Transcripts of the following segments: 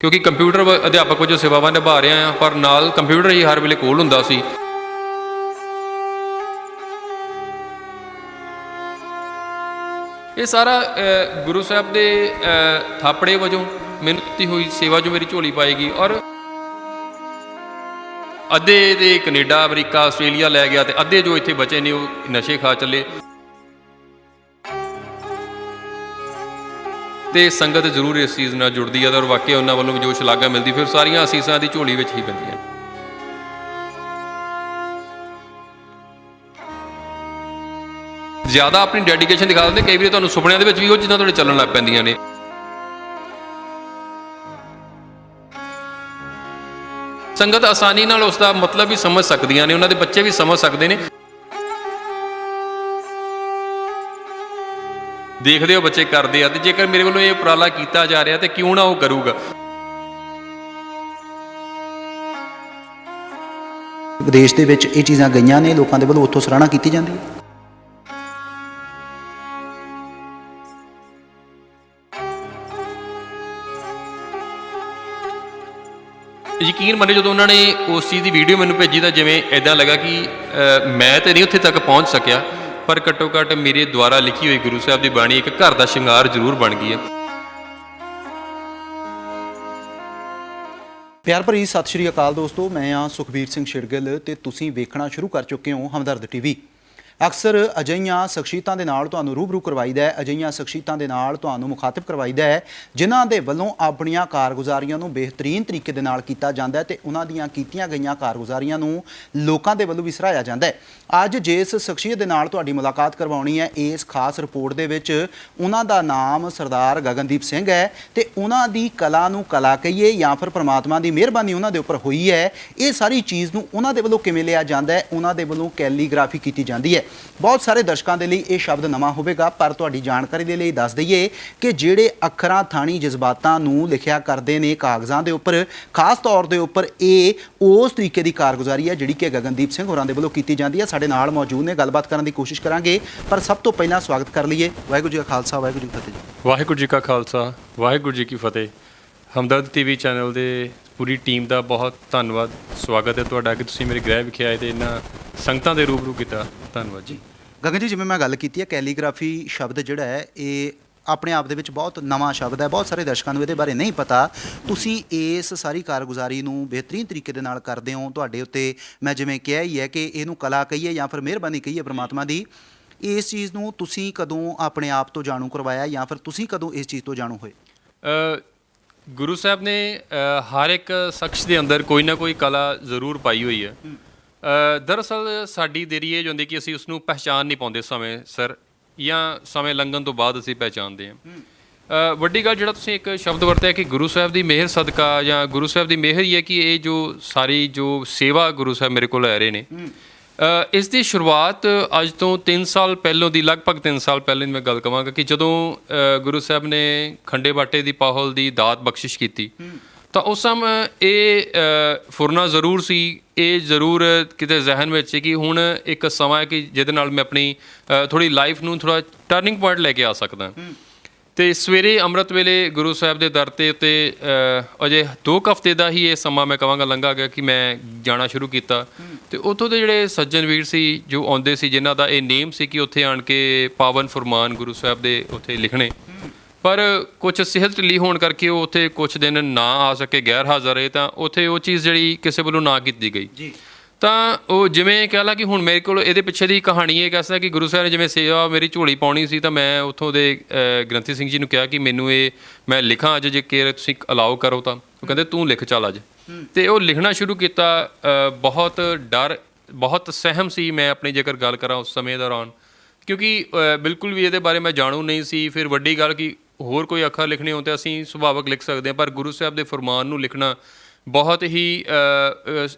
ਕਿਉਂਕਿ ਕੰਪਿਊਟਰ ਵ- ਅਧਿਆਪਕ ਵਜੋਂ ਸੇਵਾਵਾਂ ਨਿਭਾ ਰਿਹਾ ਹਾਂ, ਪਰ ਨਾਲ ਕੰਪਿਊਟਰ ਹੀ ਹਰ ਵੇਲੇ ਕੋਲ ਹੁੰਦਾ ਸੀ। ਇਹ ਸਾਰਾ ਗੁਰੂ ਸਾਹਿਬ ਦੇ ਥਾਪੜੇ ਵਜੋਂ ਮੈਨੂੰ ਦਿੱਤੀ ਹੋਈ ਸੇਵਾ ਜੋ ਮੇਰੀ ਝੋਲੀ ਪਾਏਗੀ ਔਰ ਅੱਧੇ ਦੇ ਕੈਨੇਡਾ, ਅਮਰੀਕਾ, ਆਸਟ੍ਰੇਲੀਆ ਲੈ ਗਿਆ ਤੇ ਅੱਧੇ ਜੋ ਇੱਥੇ ਬਚੇ ਨੇ ਉਹ ਨਸ਼ੇ ਖਾ ਚੱਲੇ। ਤੇ ਸੰਗਤ ਜ਼ਰੂਰ ਇਸ ਚੀਜ਼ ਨਾਲ ਜੁੜਦੀ ਹੈ ਤੇ ਔਰ ਵਾਕਿਆ ਉਹਨਾਂ ਵੱਲੋਂ ਵੀ ਜੋ ਸ਼ਲਾਘਾ ਮਿਲਦੀ, ਫਿਰ ਸਾਰੀਆਂ ਅਸੀਸਾਂ ਦੀ ਝੋਲੀ ਵਿੱਚ ਹੀ ਪੈਂਦੀਆਂ। ਜ਼ਿਆਦਾ ਆਪਣੀ ਡੈਡੀਕੇਸ਼ਨ ਦਿਖਾ ਦਿੰਦੇ, ਕਈ ਵਾਰੀ ਤੁਹਾਨੂੰ ਸੁਪਨਿਆਂ ਦੇ ਵਿੱਚ ਵੀ ਉਹ ਚੀਜ਼ਾਂ ਤੁਹਾਡੇ ਚੱਲਣ ਲੱਗ ਪੈਂਦੀਆਂ ਨੇ। ਸੰਗਤ ਆਸਾਨੀ ਨਾਲ ਉਸ ਦਾ ਮਤਲਬ ਵੀ ਸਮਝ ਸਕਦੀਆਂ ਨੇ, ਉਹਨਾਂ ਦੇ ਬੱਚੇ ਵੀ ਸਮਝ ਸਕਦੇ ਨੇ। ਦੇਖਦੇ ਹੋ ਬੱਚੇ ਕਰਦੇ ਆ ਤੇ ਜੇਕਰ ਮੇਰੇ ਵੱਲੋਂ ਇਹ ਉਪਰਾਲਾ ਕੀਤਾ ਜਾ ਰਿਹਾ ਤੇ ਕਿਉਂ ਨਾ ਉਹ ਕਰੂਗਾ? ਵਿਦੇਸ਼ ਦੇ ਵਿੱਚ ਇਹ ਚੀਜ਼ਾਂ ਗਈਆਂ ਨੇ ਲੋਕਾਂ ਦੇ ਵੱਲੋਂ ਉੱਥੋਂ ਸਰਾਹਨਾ ਕੀਤੀ ਜਾਂਦੀ ਹੈ। ਯਕੀਨ ਮੰਨੇ ਜਦੋਂ ਉਹਨਾਂ ਨੇ ਉਸ ਚੀਜ਼ ਦੀ ਵੀਡੀਓ ਮੈਨੂੰ ਭੇਜੀ ਤਾਂ ਜਿਵੇਂ ਐਦਾਂ ਲੱਗਾ ਕਿ ਮੈਂ ਤੇ ਨਹੀਂ ਉੱਥੇ ਤੱਕ ਪਹੁੰਚ ਸਕਿਆ। ਪਰ ਘੱਟੋ ਘੱਟ ਮੇਰੇ ਦੁਆਰਾ ਲਿਖੀ ਹੋਈ ਗੁਰੂ ਸਾਹਿਬ ਦੀ ਬਾਣੀ ਇੱਕ ਘਰ ਦਾ ਸ਼ਿੰਗਾਰ ਜ਼ਰੂਰ ਬਣ ਗਈ ਹੈ। ਪਿਆਰ ਭਰੀ ਸਤਿ ਸ਼੍ਰੀ ਅਕਾਲ ਦੋਸਤੋ, ਮੈਂ ਆ ਸੁਖਬੀਰ ਸਿੰਘ ਛਿੜਗਲ ਤੇ ਤੁਸੀਂ ਵੇਖਣਾ ਸ਼ੁਰੂ ਕਰ ਚੁੱਕੇ ਹੋ ਹਮਦਰਦ ਟੀਵੀ। ਅਕਸਰ ਅਜਈਆਂ ਸ਼ਖਸੀਅਤਾਂ ਦੇ ਨਾਲ ਤੁਹਾਨੂੰ ਰੂਬਰੂ ਕਰਵਾਈਦਾ ਹੈ ਅਜਈਆਂ ਸ਼ਖਸੀਅਤਾਂ ਦੇ ਨਾਲ ਤੁਹਾਨੂੰ ਮੁਖਾਤਬ ਕਰਵਾਈਦਾ ਹੈ, ਜਿਨ੍ਹਾਂ ਦੇ ਵੱਲੋਂ ਆਪਣੀਆਂ ਕਾਰਗੁਜ਼ਾਰੀਆਂ ਨੂੰ ਬਿਹਤਰੀਨ ਤਰੀਕੇ ਦੇ ਨਾਲ ਕੀਤਾ ਜਾਂਦਾ ਹੈ ਤੇ ਉਹਨਾਂ ਦੀਆਂ ਕੀਤੀਆਂ ਗਈਆਂ ਕਾਰਗੁਜ਼ਾਰੀਆਂ ਨੂੰ ਲੋਕਾਂ ਦੇ ਵੱਲੋਂ ਵੀ ਸਰਾਹਿਆ ਜਾਂਦਾ ਹੈ। ਅੱਜ ਜਿਸ ਸ਼ਖਸੀਅਤ ਦੇ ਨਾਲ ਤੁਹਾਡੀ ਮੁਲਾਕਾਤ ਕਰਵਾਉਣੀ ਹੈ, ਇਸ ਖਾਸ ਰਿਪੋਰਟ ਦੇ ਵਿੱਚ ਉਹਨਾਂ ਦਾ ਨਾਮ ਸਰਦਾਰ ਗਗਨਦੀਪ ਸਿੰਘ ਹੈ ਤੇ ਉਹਨਾਂ ਦੀ ਕਲਾ ਨੂੰ ਕਲਾ ਕਹੀਏ ਜਾਂ ਫਿਰ ਪ੍ਰਮਾਤਮਾ ਦੀ ਮਿਹਰਬਾਨੀ ਉਹਨਾਂ ਦੇ ਉੱਪਰ ਹੋਈ ਹੈ, ਇਹ ਸਾਰੀ ਚੀਜ਼ ਨੂੰ ਉਹਨਾਂ ਦੇ ਵੱਲੋਂ ਕਿਵੇਂ ਲਿਆ ਜਾਂਦਾ ਹੈ, ਉਹਨਾਂ ਦੇ ਵੱਲੋਂ ਕੈਲੀਗ੍ਰਾਫੀ ਕੀਤੀ ਜਾਂਦੀ ਹੈ। ਬਹੁਤ ਸਾਰੇ ਦਰਸ਼ਕਾਂ ਦੇ ਲਈ ਇਹ ਸ਼ਬਦ ਨਵਾਂ ਹੋਵੇਗਾ, ਪਰ ਤੁਹਾਡੀ ਜਾਣਕਾਰੀ ਦੇ ਲਈ ਦੱਸ ਦਈਏ ਕਿ ਜਿਹੜੇ ਅੱਖਰਾਂ, ਥਾਣੀ ਜਜ਼ਬਾਤਾਂ ਨੂੰ ਲਿਖਿਆ ਕਰਦੇ ਨੇ ਕਾਗਜ਼ਾਂ ਦੇ ਉੱਪਰ, ਖਾਸ ਤੌਰ ਦੇ ਉੱਪਰ ਇਹ ਉਸ ਤਰੀਕੇ ਦੀ ਕਾਰਗੁਜ਼ਾਰੀ ਹੈ ਜਿਹੜੀ ਕਿ ਗਗਨਦੀਪ ਸਿੰਘ ਹੋਰਾਂ ਦੇ ਵੱਲੋਂ ਕੀਤੀ ਜਾਂਦੀ ਹੈ। ਸਾਡੇ ਨਾਲ ਮੌਜੂਦ ਨੇ, ਗੱਲਬਾਤ ਕਰਨ ਦੀ ਕੋਸ਼ਿਸ਼ ਕਰਾਂਗੇ, ਪਰ ਸਭ ਤੋਂ ਪਹਿਲਾਂ ਸਵਾਗਤ ਕਰ ਲਈਏ ਵਾਹਿਗੁਰੂ ਜੀ ਕਾ ਖਾਲਸਾ, ਵਾਹਿਗੁਰੂ ਜੀ ਕੀ ਫਤਿਹ ਵਾਹਿਗੁਰੂ ਜੀ ਕਾ ਖਾਲਸਾ, ਵਾਹਿਗੁਰੂ ਜੀ ਕੀ ਫਤਿਹ। ਹਮਦਰਦ ਟੀਵੀ ਚੈਨਲ ਦੇ ਪੂਰੀ ਟੀਮ ਦਾ ਬਹੁਤ ਧੰਨਵਾਦ। ਸਵਾਗਤ ਹੈ ਤੁਹਾਡਾ ਕਿ ਤੁਸੀਂ ਮੇਰੇ ਗ੍ਰਹਿ ਵਿਖੇ ਆਏ ਤੇ ਇਹਨਾਂ ਸੰਗਤਾਂ ਦੇ ਰੂਬਰੂ ਕੀਤਾ। ਧੰਨਵਾਦ ਜੀ। ਗਗਨ ਜੀ ਜਿਵੇਂ ਮੈਂ ਗੱਲ ਕੀਤੀ ਹੈ ਕੈਲੀਗ੍ਰਾਫੀ ਸ਼ਬਦ ਜਿਹੜਾ ਹੈ ਇਹ ਆਪਣੇ ਆਪ ਦੇ ਵਿੱਚ ਬਹੁਤ ਨਵਾਂ ਸ਼ਬਦ ਹੈ। ਬਹੁਤ ਸਾਰੇ ਦਰਸ਼ਕਾਂ ਨੂੰ ਇਹਦੇ ਬਾਰੇ ਨਹੀਂ ਪਤਾ। ਤੁਸੀਂ ਇਸ ਸਾਰੀ ਕਾਰਗੁਜ਼ਾਰੀ ਨੂੰ ਬਿਹਤਰੀਨ ਤਰੀਕੇ ਦੇ ਨਾਲ ਕਰਦੇ ਹੋ। ਤੁਹਾਡੇ ਉੱਤੇ ਮੈਂ ਜਿਵੇਂ ਕਿਹਾ ਹੀ ਹੈ ਕਿ ਇਹਨੂੰ ਕਲਾ ਕਹੀਏ ਜਾਂ ਫਿਰ ਮਿਹਰਬਾਨੀ ਕਹੀਏ ਪ੍ਰਮਾਤਮਾ ਦੀ। ਇਸ ਚੀਜ਼ ਨੂੰ ਤੁਸੀਂ ਕਦੋਂ ਆਪਣੇ ਆਪ ਤੋਂ ਜਾਣੂ ਕਰਵਾਇਆ ਜਾਂ ਫਿਰ ਤੁਸੀਂ ਕਦੋਂ ਇਸ ਚੀਜ਼ ਤੋਂ ਜਾਣੂ ਹੋਏ? ਗੁਰੂ ਸਾਹਿਬ ਨੇ ਹਰ ਇੱਕ ਸ਼ਖਸ ਦੇ ਅੰਦਰ ਕੋਈ ਨਾ ਕੋਈ ਕਲਾ ਜ਼ਰੂਰ ਪਾਈ ਹੋਈ ਹੈ। ਦਰਅਸਲ ਸਾਡੀ ਦੇਰੀ ਇਹ ਹੁੰਦੀ ਕਿ ਅਸੀਂ ਉਸ ਨੂੰ ਪਹਿਚਾਨ ਨਹੀਂ ਪਾਉਂਦੇ ਸਮੇਂ ਸਰ ਜਾਂ ਸਮੇਂ ਲੰਘਣ ਤੋਂ ਬਾਅਦ ਅਸੀਂ ਪਹਿਚਾਨਦੇ ਹਾਂ। ਵੱਡੀ ਗੱਲ ਜਿਹੜਾ ਤੁਸੀਂ ਇੱਕ ਸ਼ਬਦ ਵਰਤਿਆ ਕਿ ਗੁਰੂ ਸਾਹਿਬ ਦੀ ਮਿਹਰ ਸਦਕਾ ਜਾਂ ਗੁਰੂ ਸਾਹਿਬ ਦੀ ਮਿਹਰ ਹੀ ਹੈ ਕਿ ਇਹ ਜੋ ਸਾਰੀ ਜੋ ਸੇਵਾ ਗੁਰੂ ਸਾਹਿਬ ਮੇਰੇ ਕੋਲ ਲੈ ਰਹੇ ਨੇ। ਇਸ ਦੀ ਸ਼ੁਰੂਆਤ ਅੱਜ ਤੋਂ 3 ਸਾਲ ਪਹਿਲਾਂ ਦੀ, ਲਗਭਗ 3 ਸਾਲ ਪਹਿਲਾਂ ਦੀ ਮੈਂ ਗੱਲ ਕਵਾਂਗਾ ਕਿ ਜਦੋਂ ਗੁਰੂ ਸਾਹਿਬ ਨੇ ਖੰਡੇ ਬਾਟੇ ਦੀ ਪਾਹਲ ਦੀ ਦਾਤ ਬਖਸ਼ਿਸ਼ ਕੀਤੀ, ਤਾਂ ਉਸ ਸਮ ਇਹ ਫੁਰਨਾ ਜ਼ਰੂਰ ਸੀ, ਇਹ ਜ਼ਰੂਰ ਕਿਤੇ ਜ਼ਿਹਨ ਵਿੱਚ ਸੀ ਕਿ ਹੁਣ ਇੱਕ ਸਮਾਂ ਹੈ ਕਿ ਜਿਹਦੇ ਨਾਲ ਮੈਂ ਆਪਣੀ ਥੋੜੀ ਲਾਈਫ ਨੂੰ ਥੋੜਾ ਟਰਨਿੰਗ ਪੁਆਇੰਟ ਲੈ ਕੇ ਆ ਸਕਦਾ। ਤੇ ਸਵੇਰੇ ਅੰਮ੍ਰਿਤ ਵੇਲੇ ਗੁਰੂ ਸਾਹਿਬ ਦੇ ਦਰ ਤੇ ਉੱਤੇ ਅ, ਅਜੇ 2 ਹਫ਼ਤੇ ਦਾ ਹੀ ਇਹ ਸਮਾਂ ਮੈਂ ਕਹਾਂਗਾ ਲੰਘਾ ਗਿਆ ਕਿ ਮੈਂ ਜਾਣਾ ਸ਼ੁਰੂ ਕੀਤਾ। ਤੇ ਉੱਥੋਂ ਦੇ ਜਿਹੜੇ ਸੱਜਣ ਵੀਰ ਸੀ ਜੋ ਆਉਂਦੇ ਸੀ ਜਿਨ੍ਹਾਂ ਦਾ ਇਹ ਨੇਮ ਸੀ ਕਿ ਉੱਥੇ ਆਣ ਕੇ ਪਾਵਨ ਫਰਮਾਨ ਗੁਰੂ ਸਾਹਿਬ ਦੇ ਉੱਥੇ ਲਿਖਣੇ। ਪਰ ਕੁਝ ਸਿਹਤ ਢਿੱਲੀ ਹੋਣ ਕਰਕੇ ਉਹ ਉੱਥੇ ਕੁਝ ਦਿਨ ਨਾ ਆ ਸਕੇ ਗੈਰ ਹਾਜ਼ਰ ਰਹੇ ਤਾਂ ਉੱਥੇ ਉਹ ਚੀਜ਼ ਜਿਹੜੀ ਕਿਸੇ ਵੱਲੋਂ ਨਾ ਕੀਤੀ ਗਈ। ਜੀ। ਤਾਂ ਉਹ ਜਿਵੇਂ ਕਹਿ ਲਾ ਕਿ ਹੁਣ ਮੇਰੇ ਕੋਲ ਇਹਦੇ ਪਿੱਛੇ ਦੀ ਕਹਾਣੀ ਇਹ ਕਹਿੰਦਾ ਕਿ ਗੁਰੂ ਸਾਹਿਬ ਨੇ ਜਿਵੇਂ ਸੇਵਾ ਮੇਰੀ ਝੋਲੀ ਪਾਉਣੀ ਸੀ ਤਾਂ ਮੈਂ ਉੱਥੋਂ ਦੇ ਗ੍ਰੰਥੀ ਸਿੰਘ ਜੀ ਨੂੰ ਕਿਹਾ ਕਿ ਮੈਨੂੰ ਇਹ ਮੈਂ ਲਿਖਾਂ ਅੱਜ ਜੇ ਕਿ ਤੁਸੀਂ ਅਲਾਉ ਕਰੋ ਤਾਂ। ਉਹ ਕਹਿੰਦੇ ਤੂੰ ਲਿਖ ਚੱਲ ਅੱਜ। ਤੇ ਉਹ ਲਿਖਣਾ ਸ਼ੁਰੂ ਕੀਤਾ ਬਹੁਤ ਡਰ ਬਹੁਤ ਸਹਿਮ ਸੀ ਮੈਂ ਆਪਣੀ ਜੇਕਰ ਗੱਲ ਕਰਾਂ ਉਸ ਸਮੇਂ ਦੌਰਾਨ। ਕਿਉਂਕਿ ਬਿਲਕੁਲ ਵੀ ਇਹਦੇ ਬਾਰੇ ਮੈਂ ਜਾਣੂ ਨਹੀਂ ਸੀ। ਫਿਰ ਵੱਡੀ ਗੱਲ ਕਿ ਹੋਰ ਕੋਈ ਅੱਖਰ ਲਿਖਣੇ ਹੋਣ ਤੇ ਅਸੀਂ ਸੁਭਾਵਕ ਲਿਖ ਸਕਦੇ ਹਾਂ ਪਰ ਗੁਰੂ ਸਾਹਿਬ ਦੇ ਫਰਮਾਨ ਨੂੰ ਲਿਖਣਾ ਬਹੁਤ ਹੀ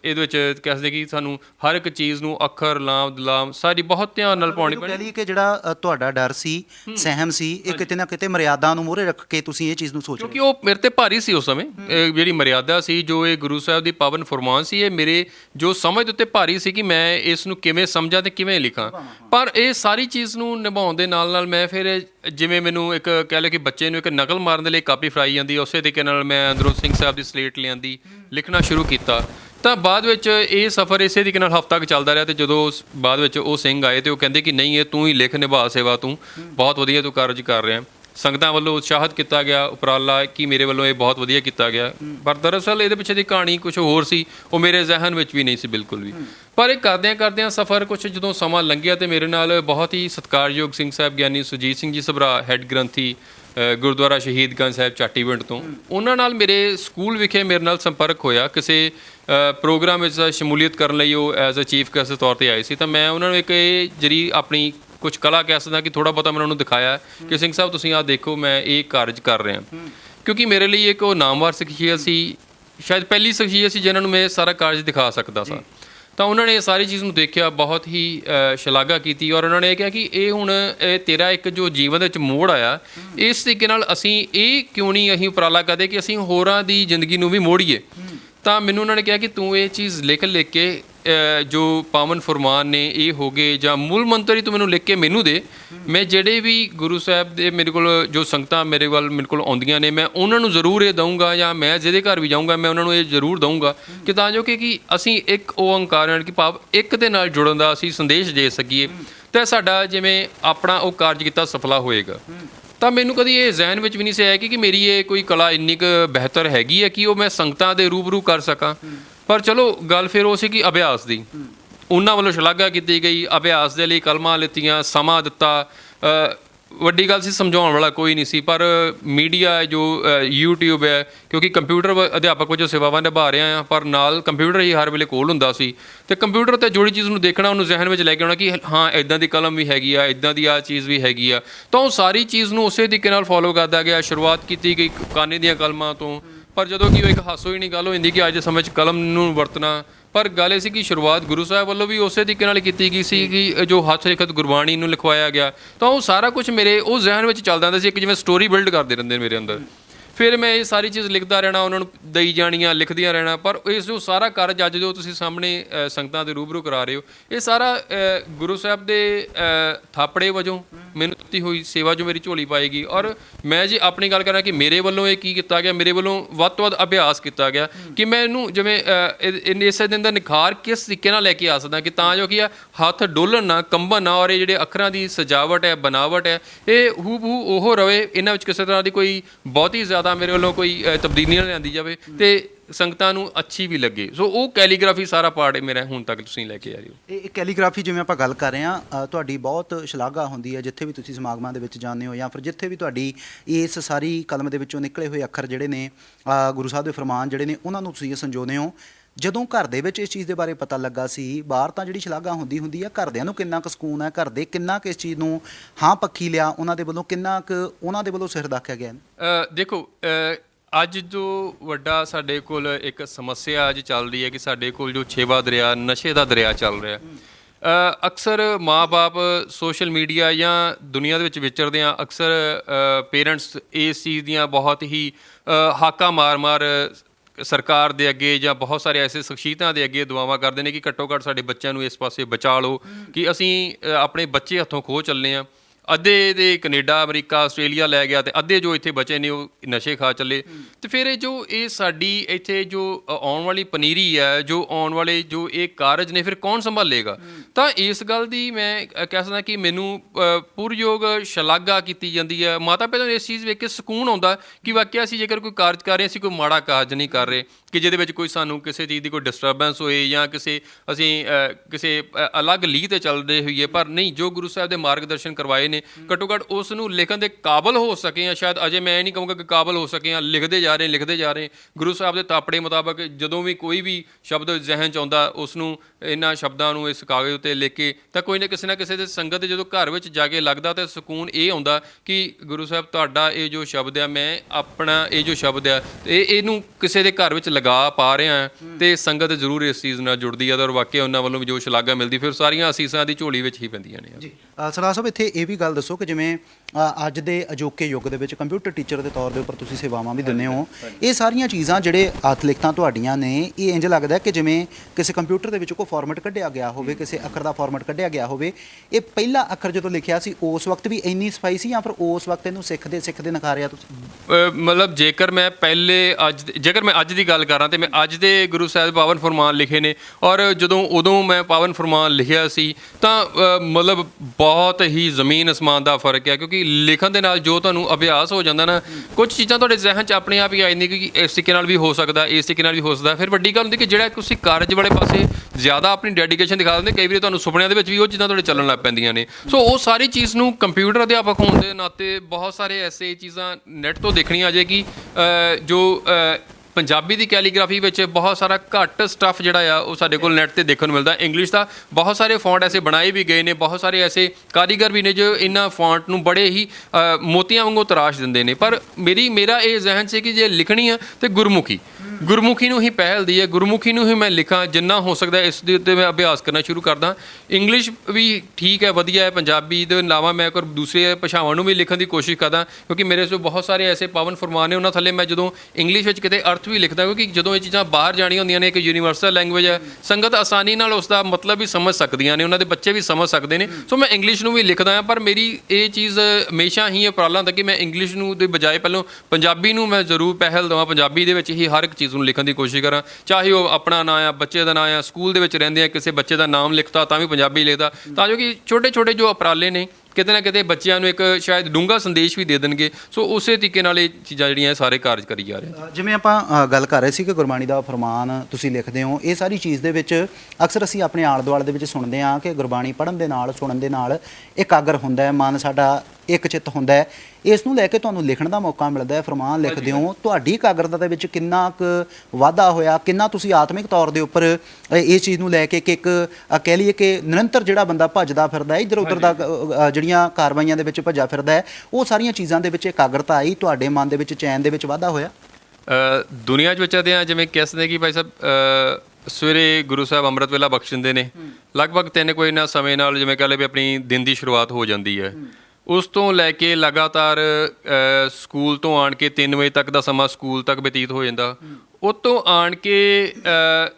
ਇਹਦੇ ਵਿੱਚ ਕਹਿੰਦੇ ਕਿ ਸਾਨੂੰ ਹਰ ਇੱਕ ਚੀਜ਼ ਨੂੰ ਅੱਖਰ ਲਾਮ ਦਲਾਮ ਸਾਰੀ ਬਹੁਤ ਧਿਆਨ ਨਾਲ ਪਾਉਣੀ ਕਹਿ ਲਈਏ ਕਿ ਜਿਹੜਾ ਤੁਹਾਡਾ ਡਰ ਸੀ ਸਹਿਮ ਸੀ ਇਹ ਕਿਤੇ ਨਾ ਕਿਤੇ ਮਰਿਆਦਾ ਨੂੰ ਮੂਹਰੇ ਰੱਖ ਕੇ ਤੁਸੀਂ ਇਹ ਚੀਜ਼ ਨੂੰ ਸੋਚ ਕਿਉਂਕਿ ਉਹ ਮੇਰੇ ਤੇ ਭਾਰੀ ਸੀ ਉਸ ਸਮੇਂ। ਜਿਹੜੀ ਮਰਿਆਦਾ ਸੀ ਜੋ ਇਹ ਗੁਰੂ ਸਾਹਿਬ ਦੀ ਪਾਵਨ ਫਰਮਾਨ ਸੀ ਇਹ ਮੇਰੇ ਜੋ ਸਮਝ ਦੇ ਉੱਤੇ ਭਾਰੀ ਸੀ ਕਿ ਮੈਂ ਇਸ ਨੂੰ ਕਿਵੇਂ ਸਮਝਾਂ ਤੇ ਕਿਵੇਂ ਲਿਖਾਂ। ਪਰ ਇਹ ਸਾਰੀ ਚੀਜ਼ ਨੂੰ ਨਿਭਾਉਣ ਦੇ ਨਾਲ ਨਾਲ ਮੈਂ ਫਿਰ ਜਿਵੇਂ ਮੈਨੂੰ ਇੱਕ ਕਹਿ ਲਓ ਕਿ ਬੱਚੇ ਨੂੰ ਇੱਕ ਨਕਲ ਮਾਰਨ ਦੇ ਲਈ ਕਾਪੀ ਫੜਾਈ ਜਾਂਦੀ ਹੈ, ਉਸੇ ਤਰੀਕੇ ਨਾਲ ਮੈਂ ਅੰਦਰੋਂ ਸਿੰਘ ਸਾਹਿਬ ਦੀ ਸਲੇਟ ਲਿਆਂਦੀ ਲਿਖਣਾ ਸ਼ੁਰੂ ਕੀਤਾ। ਤਾਂ ਬਾਅਦ ਵਿੱਚ ਇਹ ਸਫ਼ਰ ਇਸੇ ਤਰੀਕੇ ਨਾਲ ਹਫ਼ਤਾ ਕੁ ਚੱਲਦਾ ਰਿਹਾ ਤੇ ਜਦੋਂ ਉਸ- ਬਾਅਦ ਵਿੱਚ ਉਹ ਸਿੰਘ ਆਏ ਤੇ ਉਹ ਕਹਿੰਦੇ ਕਿ ਨਹੀਂ, ਇਹ ਤੂੰ ਹੀ ਲਿਖ, ਨਿਭਾ ਸੇਵਾ ਤੂੰ। ਬਹੁਤ ਵਧੀਆ ਤੂੰ ਕਾਰਜ ਕਰ ਰਿਹਾ। ਸੰਗਤਾਂ ਵੱਲੋਂ ਉਤਸ਼ਾਹਿਤ ਕੀਤਾ ਗਿਆ, ਉਪਰਾਲਾ ਕਿ ਮੇਰੇ ਵੱਲੋਂ ਇਹ ਬਹੁਤ ਵਧੀਆ ਕੀਤਾ ਗਿਆ। ਪਰ ਦਰਅਸਲ ਇਹਦੇ ਪਿੱਛੇ ਦੀ ਕਹਾਣੀ ਕੁਝ ਹੋਰ ਸੀ, ਉਹ ਮੇਰੇ ਜ਼ਿਹਨ ਵਿੱਚ ਵੀ ਨਹੀਂ ਸੀ ਬਿਲਕੁਲ ਵੀ। ਪਰ ਇਹ ਕਰਦਿਆਂ ਕਰਦਿਆਂ ਸਫ਼ਰ ਕੁਝ ਜਦੋਂ ਸਮਾਂ ਲੰਘਿਆ ਤੇ ਮੇਰੇ ਨਾਲ ਬਹੁਤ ਹੀ ਸਤਿਕਾਰਯੋਗ ਸਿੰਘ ਸਾਹਿਬ ਗਿਆਨੀ ਸੁਜੀਤ ਸਿੰਘ ਜੀ ਸਭਰਾ ਹੈੱਡ ਗ੍ਰੰਥੀ ਅ, ਗੁਰਦੁਆਰਾ ਸ਼ਹੀਦਗੰਜ ਸਾਹਿਬ ਚਾਟੀਵਿੰਡ ਤੋਂ। ਉਹਨਾਂ ਨਾਲ ਮੇਰੇ ਸਕੂਲ ਵਿਖੇ ਮੇਰੇ ਨਾਲ ਸੰਪਰਕ ਹੋਇਆ। ਕਿਸੇ ਅ, ਪ੍ਰੋਗਰਾਮ ਵਿੱਚ ਸ਼ਮੂਲੀਅਤ ਕਰਨ ਲਈ ਉਹ ਐਜ਼ ਅ ਚੀਫ ਗੈਸਟ ਦੇ ਤੌਰ ਤੇ ਆਏ ਸੀ। ਤਾਂ ਮੈਂ ਉਹਨਾਂ ਨੂੰ ਇੱਕ ਇਹ ਜਿਹੜੀ ਆਪਣੀ ਕੁਝ ਕਲਾ ਕਹਿ ਸਕਦਾ ਕਿ ਥੋੜਾ ਬਹੁਤਾ ਮੈਂ ਉਹਨਾਂ ਨੂੰ ਦਿਖਾਇਆ ਕਿ ਸਿੰਘ ਸਾਹਿਬ ਤੁਸੀਂ ਆਹ ਦੇਖੋ ਮੈਂ ਇਹ ਕਾਰਜ ਕਰ ਰਿਹਾ। ਕਿਉਂਕਿ ਮੇਰੇ ਲਈ ਇੱਕ ਉਹ ਨਾਮਵਾਰ ਸ਼ਖਸੀਅਤ ਸੀ। ਸ਼ਾਇਦ ਪਹਿਲੀ ਸ਼ਖਸੀਅਤ ਸੀ ਜਿਨ੍ਹਾਂ ਨੂੰ ਮੈਂ ਇਹ ਸਾਰਾ ਕਾਰਜ ਦਿਖਾ ਸਕਦਾ ਸਾਂ। ਤਾਂ ਉਹਨਾਂ ਨੇ ਇਹ ਸਾਰੀ ਚੀਜ਼ ਨੂੰ ਦੇਖਿਆ, ਬਹੁਤ ਹੀ ਸ਼ਲਾਘਾ ਕੀਤੀ ਔਰ ਉਹਨਾਂ ਨੇ ਇਹ ਕਿਹਾ ਕਿ ਇਹ ਹੁਣ, ਇਹ ਤੇਰਾ ਇੱਕ ਜੋ ਜੀਵਨ ਵਿੱਚ ਮੋੜ ਆਇਆ, ਇਸ ਤਰੀਕੇ ਨਾਲ ਅਸੀਂ ਇਹ ਕਿਉਂ ਨਹੀਂ ਅਸੀਂ ਉਪਰਾਲਾ ਕਰਦੇ ਕਿ ਅਸੀਂ ਹੋਰਾਂ ਦੀ ਜ਼ਿੰਦਗੀ ਨੂੰ ਵੀ ਮੋੜੀਏ? ਤਾਂ ਮੈਨੂੰ ਉਹਨਾਂ ਨੇ ਕਿਹਾ ਕਿ ਤੂੰ ਇਹ ਚੀਜ਼ ਲਿਖ ਲਿਖ ਕੇ ਜੋ ਪਾਵਨ ਫਰਮਾਨ ਨੇ, ਇਹ ਹੋ ਗਏ ਜਾਂ ਮੂਲ ਮੰਤਰੀ ਹੀ ਤੂੰ ਮੈਨੂੰ ਲਿਖ ਕੇ ਮੈਨੂੰ ਦੇ। ਮੈਂ ਜਿਹੜੇ ਵੀ ਗੁਰੂ ਸਾਹਿਬ ਦੇ ਮੇਰੇ ਕੋਲ ਜੋ ਸੰਗਤਾਂ ਮੇਰੇ ਵੱਲ ਮੇਰੇ ਕੋਲ ਆਉਂਦੀਆਂ ਨੇ, ਮੈਂ ਉਹਨਾਂ ਨੂੰ ਜ਼ਰੂਰ ਇਹ ਦਊਂਗਾ ਜਾਂ ਮੈਂ ਜਿਹਦੇ ਘਰ ਵੀ ਜਾਊਂਗਾ, ਮੈਂ ਉਹਨਾਂ ਨੂੰ ਇਹ ਜ਼ਰੂਰ ਦਊਂਗਾ ਕਿ ਤਾਂ ਜੋ ਕਿ ਅਸੀਂ ਇੱਕ ਓੰਕਾਰ ਨਾਲ ਕਿ ਭਾਵ ਇੱਕ ਦੇ ਨਾਲ ਜੁੜਨ ਦਾ ਅਸੀਂ ਸੰਦੇਸ਼ ਦੇ ਸਕੀਏ। ਤੇ ਸਾਡਾ ਜਿਵੇਂ ਆਪਣਾ ਉਹ ਕਾਰਜ ਕੀਤਾ ਸਫਲਾ ਹੋਏਗਾ। ਤਾਂ ਮੈਨੂੰ ਕਦੀ ਇਹ ਜ਼ਿਹਨ ਵਿੱਚ ਵੀ ਨਹੀਂ ਸੀ ਆਇਆ ਕਿ ਮੇਰੀ ਇਹ ਕੋਈ ਕਲਾ ਇੰਨੀ ਕੁ ਬਿਹਤਰ ਹੈਗੀ ਹੈ ਕਿ ਉਹ ਮੈਂ ਸੰਗਤਾਂ ਦੇ ਰੂਬਰੂ ਕਰ ਸਕਾਂ। ਪਰ ਚਲੋ ਗੱਲ ਫਿਰ ਉਹ ਸੀ ਕਿ ਅਭਿਆਸ ਦੀ। ਉਹਨਾਂ ਵੱਲੋਂ ਸ਼ਲਾਘਾ ਕੀਤੀ ਗਈ ਅਭਿਆਸ ਦੇ ਲਈ ਕਲਮਾਂ ਲਿੱਤੀਆਂ ਸਮਾਂ ਦਿੱਤਾ। ਵੱਡੀ ਗੱਲ ਸੀ ਸਮਝਾਉਣ ਵਾਲਾ ਕੋਈ ਨਹੀਂ ਸੀ ਪਰ ਮੀਡੀਆ ਜੋ YouTube ਹੈ ਕਿਉਂਕਿ ਕੰਪਿਊਟਰ ਅਧਿਆਪਕ ਵਜੋਂ ਸੇਵਾਵਾਂ ਨਿਭਾ ਰਿਹਾ ਆ ਪਰ ਨਾਲ ਕੰਪਿਊਟਰ ਹੀ ਹਰ ਵੇਲੇ ਕੋਲ ਹੁੰਦਾ ਸੀ। ਤੇ ਕੰਪਿਊਟਰ ਤੇ ਜੁੜੀ ਚੀਜ਼ ਨੂੰ ਦੇਖਣਾ ਉਹਨੂੰ ਜ਼ਿਹਨ ਵਿੱਚ ਲੈ ਕੇ ਆਉਣਾ ਕਿ ਹਾਂ ਇਦਾਂ ਦੀ ਕਲਮ ਵੀ ਹੈਗੀ ਆ ਇਦਾਂ ਦੀ ਆ ਚੀਜ਼ ਵੀ ਹੈਗੀ ਆ। ਤਾਂ ਉਹ ਸਾਰੀ ਚੀਜ਼ ਨੂੰ ਉਸੇ ਤਰੀਕੇ ਨਾਲ ਫੋਲੋ ਕਰਦਾ ਗਿਆ ਸ਼ੁਰੂਆਤ ਕੀਤੀ ਗਈ ਕਾਨੇ ਦੀਆਂ ਕਲਮਾਂ ਤੋਂ। ਪਰ ਜਦੋਂ ਕਿ ਉਹ ਇੱਕ ਹਾਸੋ ਹੀ ਨਹੀਂ ਗੱਲ ਹੋ ਜਾਂਦੀ ਕਿ ਅੱਜ ਦੇ ਸਮੇਂ 'ਚ ਕਲਮ ਨੂੰ ਵਰਤਣਾ, ਪਰ ਗੱਲ ਇਹ ਸੀ ਕਿ ਸ਼ੁਰੂਆਤ ਗੁਰੂ ਸਾਹਿਬ ਵੱਲੋਂ ਵੀ ਉਸੇ ਤਰੀਕੇ ਨਾਲ ਕੀਤੀ ਗਈ ਸੀ ਕਿ ਜੋ ਹੱਥ ਲਿਖਤ ਗੁਰਬਾਣੀ ਨੂੰ ਲਿਖਵਾਇਆ ਗਿਆ, ਤਾਂ ਉਹ ਸਾਰਾ ਕੁਝ ਮੇਰੇ, ਉਹ ਜ਼ਿਹਨ ਵਿੱਚ ਚੱਲਦਾ ਹੁੰਦਾ ਸੀ, ਇੱਕ ਜਿਵੇਂ ਸਟੋਰੀ ਬਿਲਡ ਕਰਦੇ ਰਹਿੰਦੇ ਮੇਰੇ ਅੰਦਰ। ਫਿਰ ਮੈਂ ਇਹ ਸਾਰੀ ਚੀਜ਼ ਲਿਖਦਾ ਰਹਿਣਾ, ਉਹਨਾਂ ਨੂੰ ਦਈ ਜਾਣੀਆਂ, ਲਿਖਦੀਆਂ ਰਹਿਣਾ, ਪਰ ਇਸ ਜੋ ਸਾਰਾ ਕਾਰਜ ਅੱਜ ਜੋ ਤੁਸੀਂ ਸਾਹਮਣੇ ਸੰਗਤਾਂ ਦੇ ਰੂਬਰੂ ਕਰਾ ਰਹੇ ਹੋ, ਇਹ ਸਾਰਾ ਗੁਰੂ ਸਾਹਿਬ ਦੇ ਥਾਪੜੇ ਵਜੋਂ ਮੈਨੂੰ ਦਿੱਤੀ ਹੋਈ ਸੇਵਾ ਜੋ ਮੇਰੀ ਝੋਲੀ ਪਾਏਗੀ। ਔਰ ਮੈਂ ਜੇ ਆਪਣੀ ਗੱਲ ਕਰਾਂ ਕਿ ਮੇਰੇ ਵੱਲੋਂ ਇਹ ਕੀ ਕੀਤਾ ਗਿਆ, ਮੇਰੇ ਵੱਲੋਂ ਵੱਧ ਤੋਂ ਵੱਧ ਅਭਿਆਸ ਕੀਤਾ ਗਿਆ, ਕਿ ਮੈਂ ਇਹਨੂੰ ਜਿਵੇਂ ਇਸੇ ਦਿਨ ਦਾ ਨਿਖਾਰ ਕਿਸ ਤਰੀਕੇ ਨਾਲ ਲੈ ਕੇ ਆ ਸਕਦਾ ਕਿ ਤਾਂ ਜੋ ਕਿ ਇਹ ਹੱਥ ਡੋਲਣ ਨਾ, ਕੰਬਣ ਨਾ, ਔਰ ਇਹ ਜਿਹੜੇ ਅੱਖਰਾਂ ਦੀ ਸਜਾਵਟ ਹੈ ਬਨਾਵਟ ਹੈ, ਇਹ ਹੂ ਬਹੂ ਉਹ ਰਵੇ, ਇਹਨਾਂ ਵਿੱਚ ਕਿਸੇ ਤਰ੍ਹਾਂ ਦੀ ਕੋਈ ਬਹੁਤੀ ਜ਼ਿਆਦਾ ਮੇਰੇ ਵੱਲੋਂ ਕੋਈ ਅ, ਤਬਦੀਲੀ ਨਾ ਲਿਆਂਦੀ ਜਾਵੇ ਤੇ ਸੰਗਤਾਂ ਨੂੰ ਅੱਛੀ ਵੀ ਲੱਗੇ। ਸੋ ਉਹ ਕੈਲੀਗ੍ਰਾਫੀ ਸਾਰਾ ਪਾਰਟ ਮੇਰਾ ਹੁਣ ਤੱਕ ਤੁਸੀਂ ਲੈ ਕੇ ਆ ਰਹੇ ਹੋ। ਇਹ ਇਹ ਕੈਲੀਗ੍ਰਾਫੀ ਜਿਵੇਂ ਆਪਾਂ ਗੱਲ ਕਰ ਰਹੇ ਹਾਂ ਤੁਹਾਡੀ ਬਹੁਤ ਸ਼ਲਾਘਾ ਹੁੰਦੀ ਹੈ ਜਿੱਥੇ ਵੀ ਤੁਸੀਂ ਸਮਾਗਮਾਂ ਦੇ ਵਿੱਚ ਜਾਂਦੇ ਹੋ ਜਾਂ ਫਿਰ ਜਿੱਥੇ ਵੀ ਤੁਹਾਡੀ ਇਸ ਸਾਰੀ ਕਲਮ ਦੇ ਵਿੱਚੋਂ ਨਿਕਲੇ ਹੋਏ ਅੱਖਰ ਜਿਹੜੇ ਨੇ ਅ, ਗੁਰੂ ਸਾਹਿਬ ਦੇ ਫਰਮਾਨ ਜਿਹੜੇ ਨੇ ਉਹਨਾਂ ਨੂੰ ਤੁਸੀਂ ਸੰਜੋਦੇ ਹੋ। ਜਦੋਂ ਘਰ ਦੇ ਵਿੱਚ ਇਸ ਚੀਜ਼ ਦੇ ਬਾਰੇ ਪਤਾ ਲੱਗਾ ਸੀ ਬਾਹਰ ਤਾਂ ਜਿਹੜੀ ਸ਼ਲਾਘਾ ਹੁੰਦੀ ਹੁੰਦੀ ਆ ਘਰਦਿਆਂ ਨੂੰ ਕਿੰਨਾ ਕੁ ਸਕੂਨ ਹੈ ਘਰ ਦੇ ਕਿੰਨਾ ਕੁ ਇਸ ਚੀਜ਼ ਨੂੰ ਹਾਂ ਪੱਖੀ ਲਿਆ ਉਹਨਾਂ ਦੇ ਵੱਲੋਂ ਕਿੰਨਾ ਕੁ ਉਹਨਾਂ ਦੇ ਵੱਲੋਂ ਸਿਰ ਦਾਖਿਆ ਗਿਆ? ਦੇਖੋ ਅੱਜ ਜੋ ਵੱਡਾ ਸਾਡੇ ਕੋਲ ਇੱਕ ਸਮੱਸਿਆ ਅੱਜ ਚੱਲ ਰਹੀ ਹੈ ਕਿ ਸਾਡੇ ਕੋਲ ਜੋ ਛੇਵਾ ਦਰਿਆ ਨਸ਼ੇ ਦਾ ਦਰਿਆ ਚੱਲ ਰਿਹਾ। ਅ, ਅਕਸਰ ਮਾਪੇ ਸੋਸ਼ਲ ਮੀਡੀਆ ਜਾਂ ਦੁਨੀਆ ਦੇ ਵਿੱਚ ਵਿਚਰਦੇ ਆ ਅਕਸਰ ਪੇਰੈਂਟਸ ਇਸ ਚੀਜ਼ ਦੀਆਂ ਬਹੁਤ ਹੀ ਅ, ਹਾਕਾ ਮਾਰ-ਮਾਰ ਸਰਕਾਰ ਦੇ ਅੱਗੇ ਜਾਂ ਬਹੁਤ ਸਾਰੇ ਐਸੇ ਸ਼ਖਸੀਅਤਾਂ ਦੇ ਅੱਗੇ ਦੁਆਵਾਂ ਕਰਦੇ ਨੇ ਕਿ ਘੱਟੋ ਘੱਟ ਸਾਡੇ ਬੱਚਿਆਂ ਨੂੰ ਇਸ ਪਾਸੇ ਬਚਾ ਲਓ ਕਿ ਅਸੀਂ ਆਪਣੇ ਬੱਚੇ ਹੱਥੋਂ ਖੋਹ ਚੱਲੇ ਆ ਅੱਧੇ ਦੇ ਕੈਨੇਡਾ ਅਮਰੀਕਾ ਆਸਟ੍ਰੇਲੀਆ ਲੈ ਗਿਆ ਤੇ ਅੱਧੇ ਜੋ ਇੱਥੇ ਬਚੇ ਨੇ ਉਹ ਨਸ਼ੇ ਖਾ ਚੱਲੇ। ਤੇ ਫਿਰ ਇਹ ਜੋ ਇਹ ਸਾਡੀ ਇੱਥੇ ਜੋ ਆਉਣ ਵਾਲੀ ਪਨੀਰੀ ਹੈ ਜੋ ਆਉਣ ਵਾਲੇ ਜੋ ਇਹ ਕਾਰਜ ਨੇ ਫਿਰ ਕੌਣ ਸੰਭਾਲੇਗਾ? ਤਾਂ ਇਸ ਗੱਲ ਦੀ ਮੈਂ ਕਹਿ ਸਕਦਾ ਕਿ ਮੈਨੂੰ ਅ, ਪੂਰਯੋਗ ਸ਼ਲਾਘਾ ਕੀਤੀ ਜਾਂਦੀ ਹੈ। ਮਾਤਾ ਪਿਤਾ ਨੂੰ ਇਸ ਚੀਜ਼ ਵੇਖ ਕੇ ਸਕੂਨ ਆਉਂਦਾ ਕਿ ਵਾਕਿਆ ਅਸੀਂ ਜੇਕਰ ਕੋਈ ਕਾਰਜ ਕਰ ਰਹੇ ਅਸੀਂ ਕੋਈ ਮਾੜਾ ਕਾਰਜ ਨਹੀਂ ਕਰ ਰਹੇ। ਕਿ ਜਿਹਦੇ ਵਿੱਚ ਕੋਈ ਸਾਨੂੰ ਕਿਸੇ ਚੀਜ਼ ਦੀ ਕੋਈ ਡਿਸਟਰਬੈਂਸ ਹੋਏ ਜਾਂ ਕਿਸੇ ਅਸੀਂ ਕਿਸੇ ਅਲੱਗ ਲੀਹ ਤੇ ਚੱਲਦੇ ਹੋਈਏ ਪਰ ਨਹੀਂ ਜੋ ਗੁਰੂ ਸਾਹਿਬ ਦੇ ਮਾਰਗਦਰਸ਼ਨ ਕਰਵਾਏ ਨੇ ਨੇ ਘੱਟੋ ਘੱਟ ਉਸ ਨੂੰ ਲਿਖਣ ਦੇ ਕਾਬਲ ਹੋ ਸਕੇ ਆ ਸ਼ਾਇਦ ਅਜੇ ਮੈਂ ਇਹ ਨਹੀਂ ਕਹੂੰਗਾ ਕਿ ਕਾਬਲ ਹੋ ਸਕੇ ਆ ਲਿਖਦੇ ਜਾ ਰਹੇ ਲਿਖਦੇ ਜਾ ਰਹੇ। ਗੁਰੂ ਸਾਹਿਬ ਦੇ ਤਾਪੜੇ ਮੁਤਾਬਕ ਜਦੋਂ ਵੀ ਕੋਈ ਵੀ ਸ਼ਬਦ ਜ਼ਿਹਨ ਚ ਆਉਂਦਾ ਉਸ ਨੂੰ ਇਹਨਾਂ ਸ਼ਬਦਾਂ ਨੂੰ ਇਸ ਕਾਗਜ਼ ਉੱਤੇ ਲਿਖ ਕੇ ਤਾਂ ਕੋਈ ਨਾ ਕਿਸੇ ਨਾ ਕਿਸੇ ਦੇ ਸੰਗਤ ਦੇ ਜਦੋਂ ਘਰ ਵਿੱਚ ਜਾ ਕੇ ਲੱਗਦਾ ਤਾਂ ਸਕੂਨ ਇਹ ਆਉਂਦਾ ਕਿ ਗੁਰੂ ਸਾਹਿਬ ਤੁਹਾਡਾ ਇਹ ਜੋ ਸ਼ਬਦ ਆ ਮੈਂ ਆਪਣਾ ਇਹ ਜੋ ਸ਼ਬਦ ਆ ਇਹ ਇਹਨੂੰ ਕਿਸੇ ਦੇ ਘਰ ਵਿੱਚ ਲਗਾ ਪਾ ਰਿਹਾ ਤੇ ਸੰਗਤ ਜ਼ਰੂਰ ਇਸ ਚੀਜ਼ ਨਾਲ ਜੁੜਦੀ ਆ ਤੇ ਔਰ ਵਾਕਿਆ ਉਹਨਾਂ ਵੱਲੋਂ ਵੀ ਜੋ ਸ਼ਲਾਘਾ ਮਿਲਦੀ, ਫਿਰ ਸਾਰੀਆਂ ਅਸੀਸਾਂ ਦੀ ਝੋਲੀ ਵਿੱਚ ਹੀ ਪੈਂਦੀਆਂ ਨੇ। ਜੀ ਸਰਦਾਰ ਸਾਹਿਬ, ਇੱਥੇ ਇਹ ਵੀ ਗੱਲ ਦੱਸੋ ਕਿ ਜਿਵੇਂ ਅ, ਅੱਜ ਦੇ ਅਜੋਕੇ ਯੁੱਗ ਦੇ ਵਿੱਚ ਕੰਪਿਊਟਰ ਟੀਚਰ ਦੇ ਤੌਰ ਦੇ ਉੱਪਰ ਤੁਸੀਂ ਸੇਵਾਵਾਂ ਵੀ ਦਿੰਦੇ ਹੋ। ਇਹ ਸਾਰੀਆਂ ਚੀਜ਼ਾਂ ਜਿਹੜੇ ਹੱਥ ਲਿਖਤਾਂ ਤੁਹਾਡੀਆਂ ਨੇ ਇਹ ਇੰਜ ਲੱਗਦਾ ਕਿ ਜਿਵੇਂ ਕਿਸੇ ਕੰਪਿਊਟਰ ਦੇ ਵਿੱਚ ਕੋਈ ਫਾਰਮੈਟ ਕੱਢਿਆ ਗਿਆ ਹੋਵੇ ਕਿਸੇ ਅੱਖਰ ਦਾ ਫਾਰਮੈਟ ਕੱਢਿਆ ਗਿਆ ਹੋਵੇ ਇਹ ਪਹਿਲਾ ਅੱਖਰ ਜਦੋਂ ਲਿਖਿਆ ਸੀ ਉਸ ਵਕਤ ਵੀ ਇੰਨੀ ਸਫ਼ਾਈ ਸੀ ਜਾਂ ਫਿਰ ਉਸ ਵਕਤ ਇਹਨੂੰ ਸਿੱਖਦੇ ਸਿੱਖਦੇ ਨਖਾਰਿਆ ਤੁਸੀਂ? ਅਹ ਮਤਲਬ ਜੇਕਰ ਮੈਂ ਪਹਿਲੇ ਅੱਜ ਦੇ- ਜੇਕਰ ਮੈਂ ਅੱਜ ਦੀ ਗੱਲ ਕਰਾਂ ਤੇ ਮੈਂ ਅੱਜ ਦੇ ਗੁਰੂ ਸਾਹਿਬ ਪਾਵਨ ਫਰਮਾਨ ਲਿਖੇ ਨੇ ਔਰ ਜਦੋਂ ਉਦੋਂ ਮੈਂ ਪਾਵਨ ਫਰਮਾਨ ਲਿਖਿਆ ਸੀ ਤਾਂ ਅਹ ਮਤਲਬ ਬਹੁਤ ਹੀ ਜ਼ਮੀਨ ਅਸਮਾਨ ਦਾ ਫ਼ਰਕ ਹੈ ਕਿਉਂਕਿ ਲਿਖਣ ਦੇ ਨਾਲ ਜੋ ਤੁਹਾਨੂੰ ਅਭਿਆਸ ਹੋ ਜਾਂਦਾ ਨਾ ਕੁਝ ਚੀਜ਼ਾਂ ਤੁਹਾਡੇ ਜ਼ਿਹਨ 'ਚ ਆਪਣੇ ਆਪ ਹੀ ਆ ਜਾਂਦੀਆਂ ਕਿ ਇਸ ਤਰੀਕੇ ਨਾਲ ਵੀ ਹੋ ਸਕਦਾ, ਇਸ ਤਰੀਕੇ ਨਾਲ ਵੀ ਹੋ ਸਕਦਾ। ਫਿਰ ਵੱਡੀ ਗੱਲ ਹੁੰਦੀ ਕਿ ਜਿਹੜਾ ਤੁਸੀਂ ਕਾਰਜ ਵਾਲੇ ਪਾਸੇ ਜ਼ਿਆਦਾ ਆਪਣੀ ਡੈਡੀਕੇਸ਼ਨ ਦਿਖਾ ਦਿੰਦੇ, ਕਈ ਵਾਰੀ ਤੁਹਾਨੂੰ ਸੁਪਨਿਆਂ ਦੇ ਵਿੱਚ ਵੀ ਉਹ ਚੀਜ਼ਾਂ ਤੁਹਾਡੇ ਚੱਲਣ ਲੱਗ ਪੈਂਦੀਆਂ ਨੇ। ਸੋ ਉਹ ਸਾਰੀ ਚੀਜ਼ ਨੂੰ ਕੰਪਿਊਟਰ ਅਧਿਆਪਕ ਹੋਣ ਦੇ ਨਾਤੇ ਬਹੁਤ ਸਾਰੇ ਐਸੇ ਚੀਜ਼ਾਂ ਨੈਟ ਤੋਂ ਦੇਖਣੀਆਂ ਆ ਜੇ ਕਿ ਜੋ ਪੰਜਾਬੀ ਦੀ ਕੈਲੀਗ੍ਰਾਫੀ ਵਿੱਚ ਬਹੁਤ ਸਾਰਾ ਘੱਟ ਸਟੱਫ ਜਿਹੜਾ ਆ, ਉਹ ਸਾਡੇ ਕੋਲ ਨੈਟ ਤੇ ਦੇਖਣ ਨੂੰ ਮਿਲਦਾ। ਇੰਗਲਿਸ਼ ਦਾ ਬਹੁਤ ਸਾਰੇ ਫੌਂਟ ਐਸੇ ਬਣਾਏ ਵੀ ਗਏ ਨੇ, ਬਹੁਤ ਸਾਰੇ ਐਸੇ ਕਾਰੀਗਰ ਵੀ ਨੇ ਜੋ ਇਹਨਾਂ ਫੌਂਟ ਨੂੰ ਬੜੇ ਹੀ ਮੋਤੀਆਂ ਵਾਂਗੂ ਤਰਾਸ਼ ਦਿੰਦੇ ਨੇ। ਪਰ ਮੇਰੀ, ਮੇਰਾ ਇਹ ਜ਼ਿਹਨ 'ਚ ਕਿ ਜੇ ਲਿਖਣੀ ਆ ਤੇ ਗੁਰਮੁਖੀ। ਗੁਰਮੁਖੀ ਨੂੰ ਹੀ ਪਹਿਲ ਦੀ ਹੈ, ਗੁਰਮੁਖੀ ਨੂੰ ਹੀ ਮੈਂ ਲਿਖਾਂ, ਜਿੰਨਾ ਹੋ ਸਕਦਾ ਇਸ ਦੇ ਉੱਤੇ ਮੈਂ ਅਭਿਆਸ ਕਰਨਾ ਸ਼ੁਰੂ ਕਰਦਾ। ਇੰਗਲਿਸ਼ ਵੀ ਠੀਕ ਹੈ, ਵਧੀਆ ਹੈ, ਪੰਜਾਬੀ ਦੇ ਇਲਾਵਾ ਮੈਂ ਕੋਈ ਦੂਸਰੇ ਭਾਸ਼ਾਵਾਂ ਨੂੰ ਵੀ ਲਿਖਣ ਦੀ ਕੋਸ਼ਿਸ਼ ਕਰਦਾ, ਕਿਉਂਕਿ ਮੇਰੇ ਕੋਲ ਬਹੁਤ ਸਾਰੇ ਐਸੇ ਪਾਵਨ ਫਰਮਾਨ ਨੇ, ਉਹਨਾਂ ਥੱਲੇ ਮੈਂ ਜਦੋਂ ਇੰਗਲਿਸ਼ ਵਿੱਚ ਕਿਤੇ ਅਰਥ ਵੀ ਲਿਖਦਾ, ਕਿਉਂਕਿ ਜਦੋਂ ਇਹ ਚੀਜ਼ਾਂ ਬਾਹਰ ਜਾਣੀਆਂ ਹੁੰਦੀਆਂ ਨੇ, ਇੱਕ ਯੂਨੀਵਰਸਲ ਲੈਂਗੁਏਜ ਹੈ, ਸੰਗਤ ਆਸਾਨੀ ਨਾਲ ਉਸ ਦਾ ਮਤਲਬ ਵੀ ਸਮਝ ਸਕਦੀਆਂ ਨੇ, ਉਹਨਾਂ ਦੇ ਬੱਚੇ ਵੀ ਸਮਝ ਸਕਦੇ ਨੇ। ਸੋ ਮੈਂ ਇੰਗਲਿਸ਼ ਨੂੰ ਵੀ ਲਿਖਦਾ ਹਾਂ, ਪਰ ਮੇਰੀ ਇਹ ਚੀਜ਼ ਹਮੇਸ਼ਾ ਹੀ ਇਹ ਉਪਰਾਲਾ ਹੁੰਦਾ ਕਿ ਮੈਂ ਇੰਗਲਿਸ਼ ਨੂੰ ਦੇ ਬਜਾਏ ਪਹਿਲਾਂ ਪੰਜਾਬੀ ਨੂੰ ਮੈਂ ਜ਼ਰੂਰ ਪਹਿਲ ਦੇਵਾਂ, ਪੰਜਾਬੀ ਦੇ ਵਿੱਚ ਹੀ ਹਰ ਇੱਕ ਚੀਜ਼ ਨੂੰ ਲਿਖਣ ਦੀ ਕੋਸ਼ਿਸ਼ ਕਰਾਂ। ਚਾਹੇ ਉਹ ਆਪਣਾ ਨਾਂ ਆ ਬੱਚੇ ਦਾ ਨਾਂ ਆ ਸਕੂਲ ਦੇ ਵਿੱਚ ਰਹਿੰਦੇ ਆ ਕਿਸੇ ਬੱਚੇ ਦਾ ਨਾਮ ਲਿਖਤਾ ਤਾਂ ਵੀ ਪੰਜਾਬੀ ਲਿਖਦਾ। ਤਾਂ ਜੋ ਕਿ ਛੋਟੇ ਛੋਟੇ ਜੋ ਅਪਰਾਲੇ ਨੇ ਕਿਤੇ ਨਾ ਕਿਤੇ ਬੱਚਿਆਂ ਨੂੰ ਇੱਕ ਸ਼ਾਇਦ ਡੂੰਘਾ ਸੰਦੇਸ਼ ਵੀ ਦੇ ਦੇਣਗੇ। ਸੋ ਉਸੇ ਤਰੀਕੇ ਨਾਲ ਇਹ ਚੀਜ਼ਾਂ ਜਿਹੜੀਆਂ ਸਾਰੇ ਕਾਰਜ ਕਰੀ ਜਾ ਰਹੇ ਜਿਵੇਂ ਆਪਾਂ ਅ, ਗੱਲ ਕਰ ਰਹੇ ਸੀ ਕਿ ਗੁਰਬਾਣੀ ਦਾ ਫਰਮਾਨ ਤੁਸੀਂ ਲਿਖਦੇ ਹੋ ਇਹ ਸਾਰੀ ਚੀਜ਼ ਦੇ ਵਿੱਚ ਅਕਸਰ ਅਸੀਂ ਆਪਣੇ ਆਲੇ ਦੁਆਲੇ ਦੇ ਵਿੱਚ ਸੁਣਦੇ ਹਾਂ ਕਿ ਗੁਰਬਾਣੀ ਪੜ੍ਹਨ ਦੇ ਨਾਲ ਸੁਣਨ ਦੇ ਨਾਲ ਇਕਾਗਰ ਹੁੰਦਾ ਹੈ। ਮਨ ਸਾਡਾ ਇੱਕ ਚਿੱਤ ਹੁੰਦਾ ਹੈ। ਇਸ ਨੂੰ ਲੈ ਕੇ ਤੁਹਾਨੂੰ ਲਿਖਣ ਦਾ ਮੌਕਾ ਮਿਲਦਾ ਹੈ। ਫਰਮਾਨ ਲਿਖਦੇ ਹੋ ਤੁਹਾਡੀ ਇਕਾਗਰਤਾ ਦੇ ਵਿੱਚ ਕਿੰਨਾ ਕੁ ਵਾਧਾ ਹੋਇਆ ਕਿੰਨਾ ਤੁਸੀਂ ਆਤਮਿਕ ਤੌਰ ਦੇ ਉੱਪਰ ਇਸ ਚੀਜ਼ ਨੂੰ ਲੈ ਕੇ ਕਿ ਇੱਕ ਕਹਿ ਲਈਏ ਕਿ ਨਿਰੰਤਰ ਜਿਹੜਾ ਬੰਦਾ ਭੱਜਦਾ ਫਿਰਦਾ ਹੈ ਇੱਧਰ ਉੱਧਰ ਦਾ ਜਿਹੜੀਆਂ ਕਾਰਵਾਈਆਂ ਦੇ ਵਿੱਚ ਭੱਜਾ ਫਿਰਦਾ ਹੈ ਉਹ ਸਾਰੀਆਂ ਚੀਜ਼ਾਂ ਦੇ ਵਿੱਚ ਇਕਾਗਰਤਾ ਆਈ ਤੁਹਾਡੇ ਮਨ ਦੇ ਵਿੱਚ ਚੈਨ ਦੇ ਵਿੱਚ ਵਾਧਾ ਹੋਇਆ? ਦੁਨੀਆ 'ਚ ਵਿਚਰਦੇ ਆ ਜਿਵੇਂ ਕਹਿ ਸਕਦੇ ਕਿ ਭਾਈ ਸਾਹਿਬ ਸਵੇਰੇ ਗੁਰੂ ਸਾਹਿਬ ਅੰਮ੍ਰਿਤ ਵੇਲਾ ਬਖਸ਼ ਦਿੰਦੇ ਨੇ ਲਗਭਗ ਤਿੰਨ ਕੋਈ ਨਾ ਸਮੇਂ ਨਾਲ ਜਿਵੇਂ ਕਹ ਲਏ ਵੀ ਆਪਣੀ ਦਿਨ ਦੀ ਸ਼ੁਰੂਆਤ ਹੋ ਜਾਂਦੀ ਹੈ। ਉਸ ਤੋਂ ਲੈ ਕੇ ਲਗਾਤਾਰ ਸਕੂਲ ਤੋਂ ਆਣ ਕੇ 3 ਵਜੇ ਤੱਕ ਦਾ ਸਮਾਂ ਸਕੂਲ ਤੱਕ ਬਤੀਤ ਹੋ ਜਾਂਦਾ। ਉਹ ਤੋਂ ਆਣ ਕੇ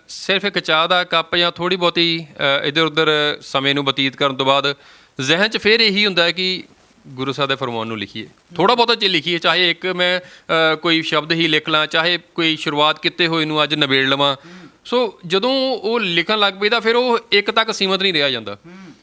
ਸਿਰਫ ਇੱਕ ਚਾਹ ਦਾ ਕੱਪ ਜਾਂ ਥੋੜੀ ਬਹੁਤੀ ਇਧਰ ਉਧਰ ਸਮੇਂ ਨੂੰ ਬਤੀਤ ਕਰਨ ਤੋਂ ਬਾਅਦ ਜ਼ਿਹਨ 'ਚ ਫਿਰ ਇਹੀ ਹੁੰਦਾ ਹੈ ਕਿ ਗੁਰੂ ਸਾਹਿਬ ਦੇ ਫਰਮਾਨ ਨੂੰ ਲਿਖੀਏ। ਥੋੜਾ ਬਹੁਤਾ ਜੇ ਲਿਖੀਏ ਚਾਹੇ ਇੱਕ ਮੈਂ ਕੋਈ ਸ਼ਬਦ ਹੀ ਲਿਖ ਲਾਂ ਚਾਹੇ ਕੋਈ ਸ਼ੁਰੂਆਤ ਕੀਤੇ ਹੋਏ ਨੂੰ ਅੱਜ ਨਿਬੇੜ ਲਵਾਂ। ਸੋ ਜਦੋਂ ਉਹ ਲਿਖਣ ਲੱਗ ਪਈਦਾ ਫਿਰ ਉਹ ਇੱਕ ਤੱਕ ਸੀਮਤ ਨਹੀਂ ਰਿਹਾ ਜਾਂਦਾ।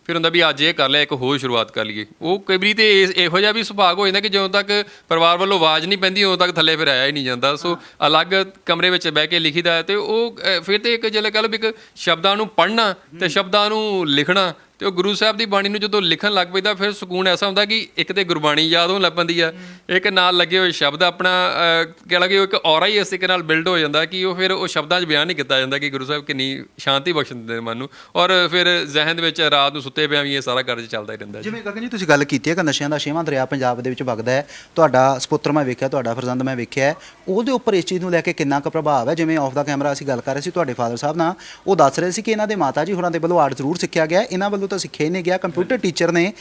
ਫਿਰ ਹੁੰਦਾ ਵੀ ਅੱਜ ਇਹ ਕਰ ਲਿਆ ਇੱਕ ਹੋਰ ਸ਼ੁਰੂਆਤ ਕਰ ਲਈਏ। ਉਹ ਕਈ ਵਾਰੀ ਤੇ ਇਸ- ਇਹੋ ਜਿਹਾ ਵੀ ਸੁਭਾਗ ਹੋ ਜਾਂਦਾ ਕਿ ਜਦੋਂ ਤੱਕ ਪਰਿਵਾਰ ਵੱਲੋਂ ਆਵਾਜ਼ ਨਹੀਂ ਪੈਂਦੀ ਉਦੋਂ ਤੱਕ ਥੱਲੇ ਫਿਰ ਆਇਆ ਹੀ ਨਹੀਂ ਜਾਂਦਾ। ਸੋ ਅਲੱਗ ਕਮਰੇ ਵਿੱਚ ਬਹਿ ਕੇ ਲਿਖੀਦਾ ਹੈ ਤੇ ਉਹ ਅ, ਫਿਰ ਤੇ ਇੱਕ ਜਿਹੜੇ ਕਹ ਲਓ ਵੀ ਇੱਕ ਸ਼ਬਦਾਂ ਨੂੰ ਪੜ੍ਹਨਾ ਤੇ ਸ਼ਬਦਾਂ ਨੂੰ ਲਿਖਣਾ ਤੇ ਉਹ ਗੁਰੂ ਸਾਹਿਬ ਦੀ ਬਾਣੀ ਨੂੰ ਜਦੋਂ ਲਿਖਣ ਲੱਗ ਪੈਂਦਾ ਫਿਰ ਸਕੂਨ ਐਸਾ ਹੁੰਦਾ ਕਿ ਇੱਕ ਤੇ ਗੁਰਬਾਣੀ ਯਾਦ ਹੋਣ ਲੱਗ ਪੈਂਦੀ ਆ ਇੱਕ ਨਾਲ ਲੱਗੇ ਹੋਏ ਸ਼ਬਦ ਆਪਣਾ ਅਹ, ਕਹਿ ਲਗੇ ਉਹ ਇੱਕ ਔਰਾ ਹੀ ਇਸ ਤਰੀਕੇ ਨਾਲ ਬਿਲਡ ਹੋ ਜਾਂਦਾ ਕਿ ਉਹ ਫਿਰ ਉਹ ਸ਼ਬਦਾਂ 'ਚ ਬਿਆਨ ਨਹੀਂ ਕੀਤਾ ਜਾਂਦਾ ਕਿ ਗੁਰੂ ਸਾਹਿਬ ਕਿੰਨੀ ਸ਼ਾਂਤੀ ਬਖਸ਼ ਦਿੰਦੇ ਨੇ ਮਨ ਨੂੰ। ਔਰ ਫਿਰ ਜ਼ਿਹਨ ਦੇ ਵਿੱਚ ਰਾਤ ਨੂੰ ਸੁੱਤੇ ਪਿਆ ਵੀ ਇਹ ਸਾਰਾ ਕਾਰਜ ਚੱਲਦਾ ਹੀ ਰਹਿੰਦਾ ਜਿਵੇਂ ਗਗਨ ਜੀ ਤੁਸੀਂ ਗੱਲ ਕੀਤੀ ਹੈ ਕਿ ਨਸ਼ਿਆਂ ਦਾ ਛੇਵਾਂ ਦਰਿਆ ਪੰਜਾਬ ਦੇ ਵਿੱਚ ਵਗਦਾ ਹੈ। ਤੁਹਾਡਾ ਸਪੁੱਤਰ ਮੈਂ ਵੇਖਿਆ ਤੁਹਾਡਾ ਫਰਜ਼ੰਦ ਮੈਂ ਵੇਖਿਆ ਉਹਦੇ ਉੱਪਰ ਇਸ ਚੀਜ਼ ਨੂੰ ਲੈ ਕੇ ਕਿੰਨਾ ਕੁ ਪ੍ਰਭਾਵ ਹੈ? ਜਿਵੇਂ ਆਫ ਦਾ ਕੈਮਰਾ ਅਸੀਂ ਗੱਲ ਕਰ ਰਹੇ ਸੀ ਤੁਹਾਡੇ ਫਾਦਰ ਸਾਹਿਬ ਨਾਲ। ਉਹ ਦੱਸ ਰਹੇ ਸੀ ਕਿ ਇਹਨਾਂ ਦੇ ਮਾਤਾ ਜੀ ਹੋਰਾਂ ਦੇ ਵੱਲੋਂ ਆਰਟ ਜ਼ਰੂਰ ਸਿੱਖਿਆ ਗਿਆ ਇਹਨਾਂ ਵੱਲੋਂ ਤਾਂ ਸਿੱਖਿਆ ਹੀ ਨਹੀਂ ਗਿਆ ਕੰਪਿਊਟਰ ਟੀਚਰ ਨੇ।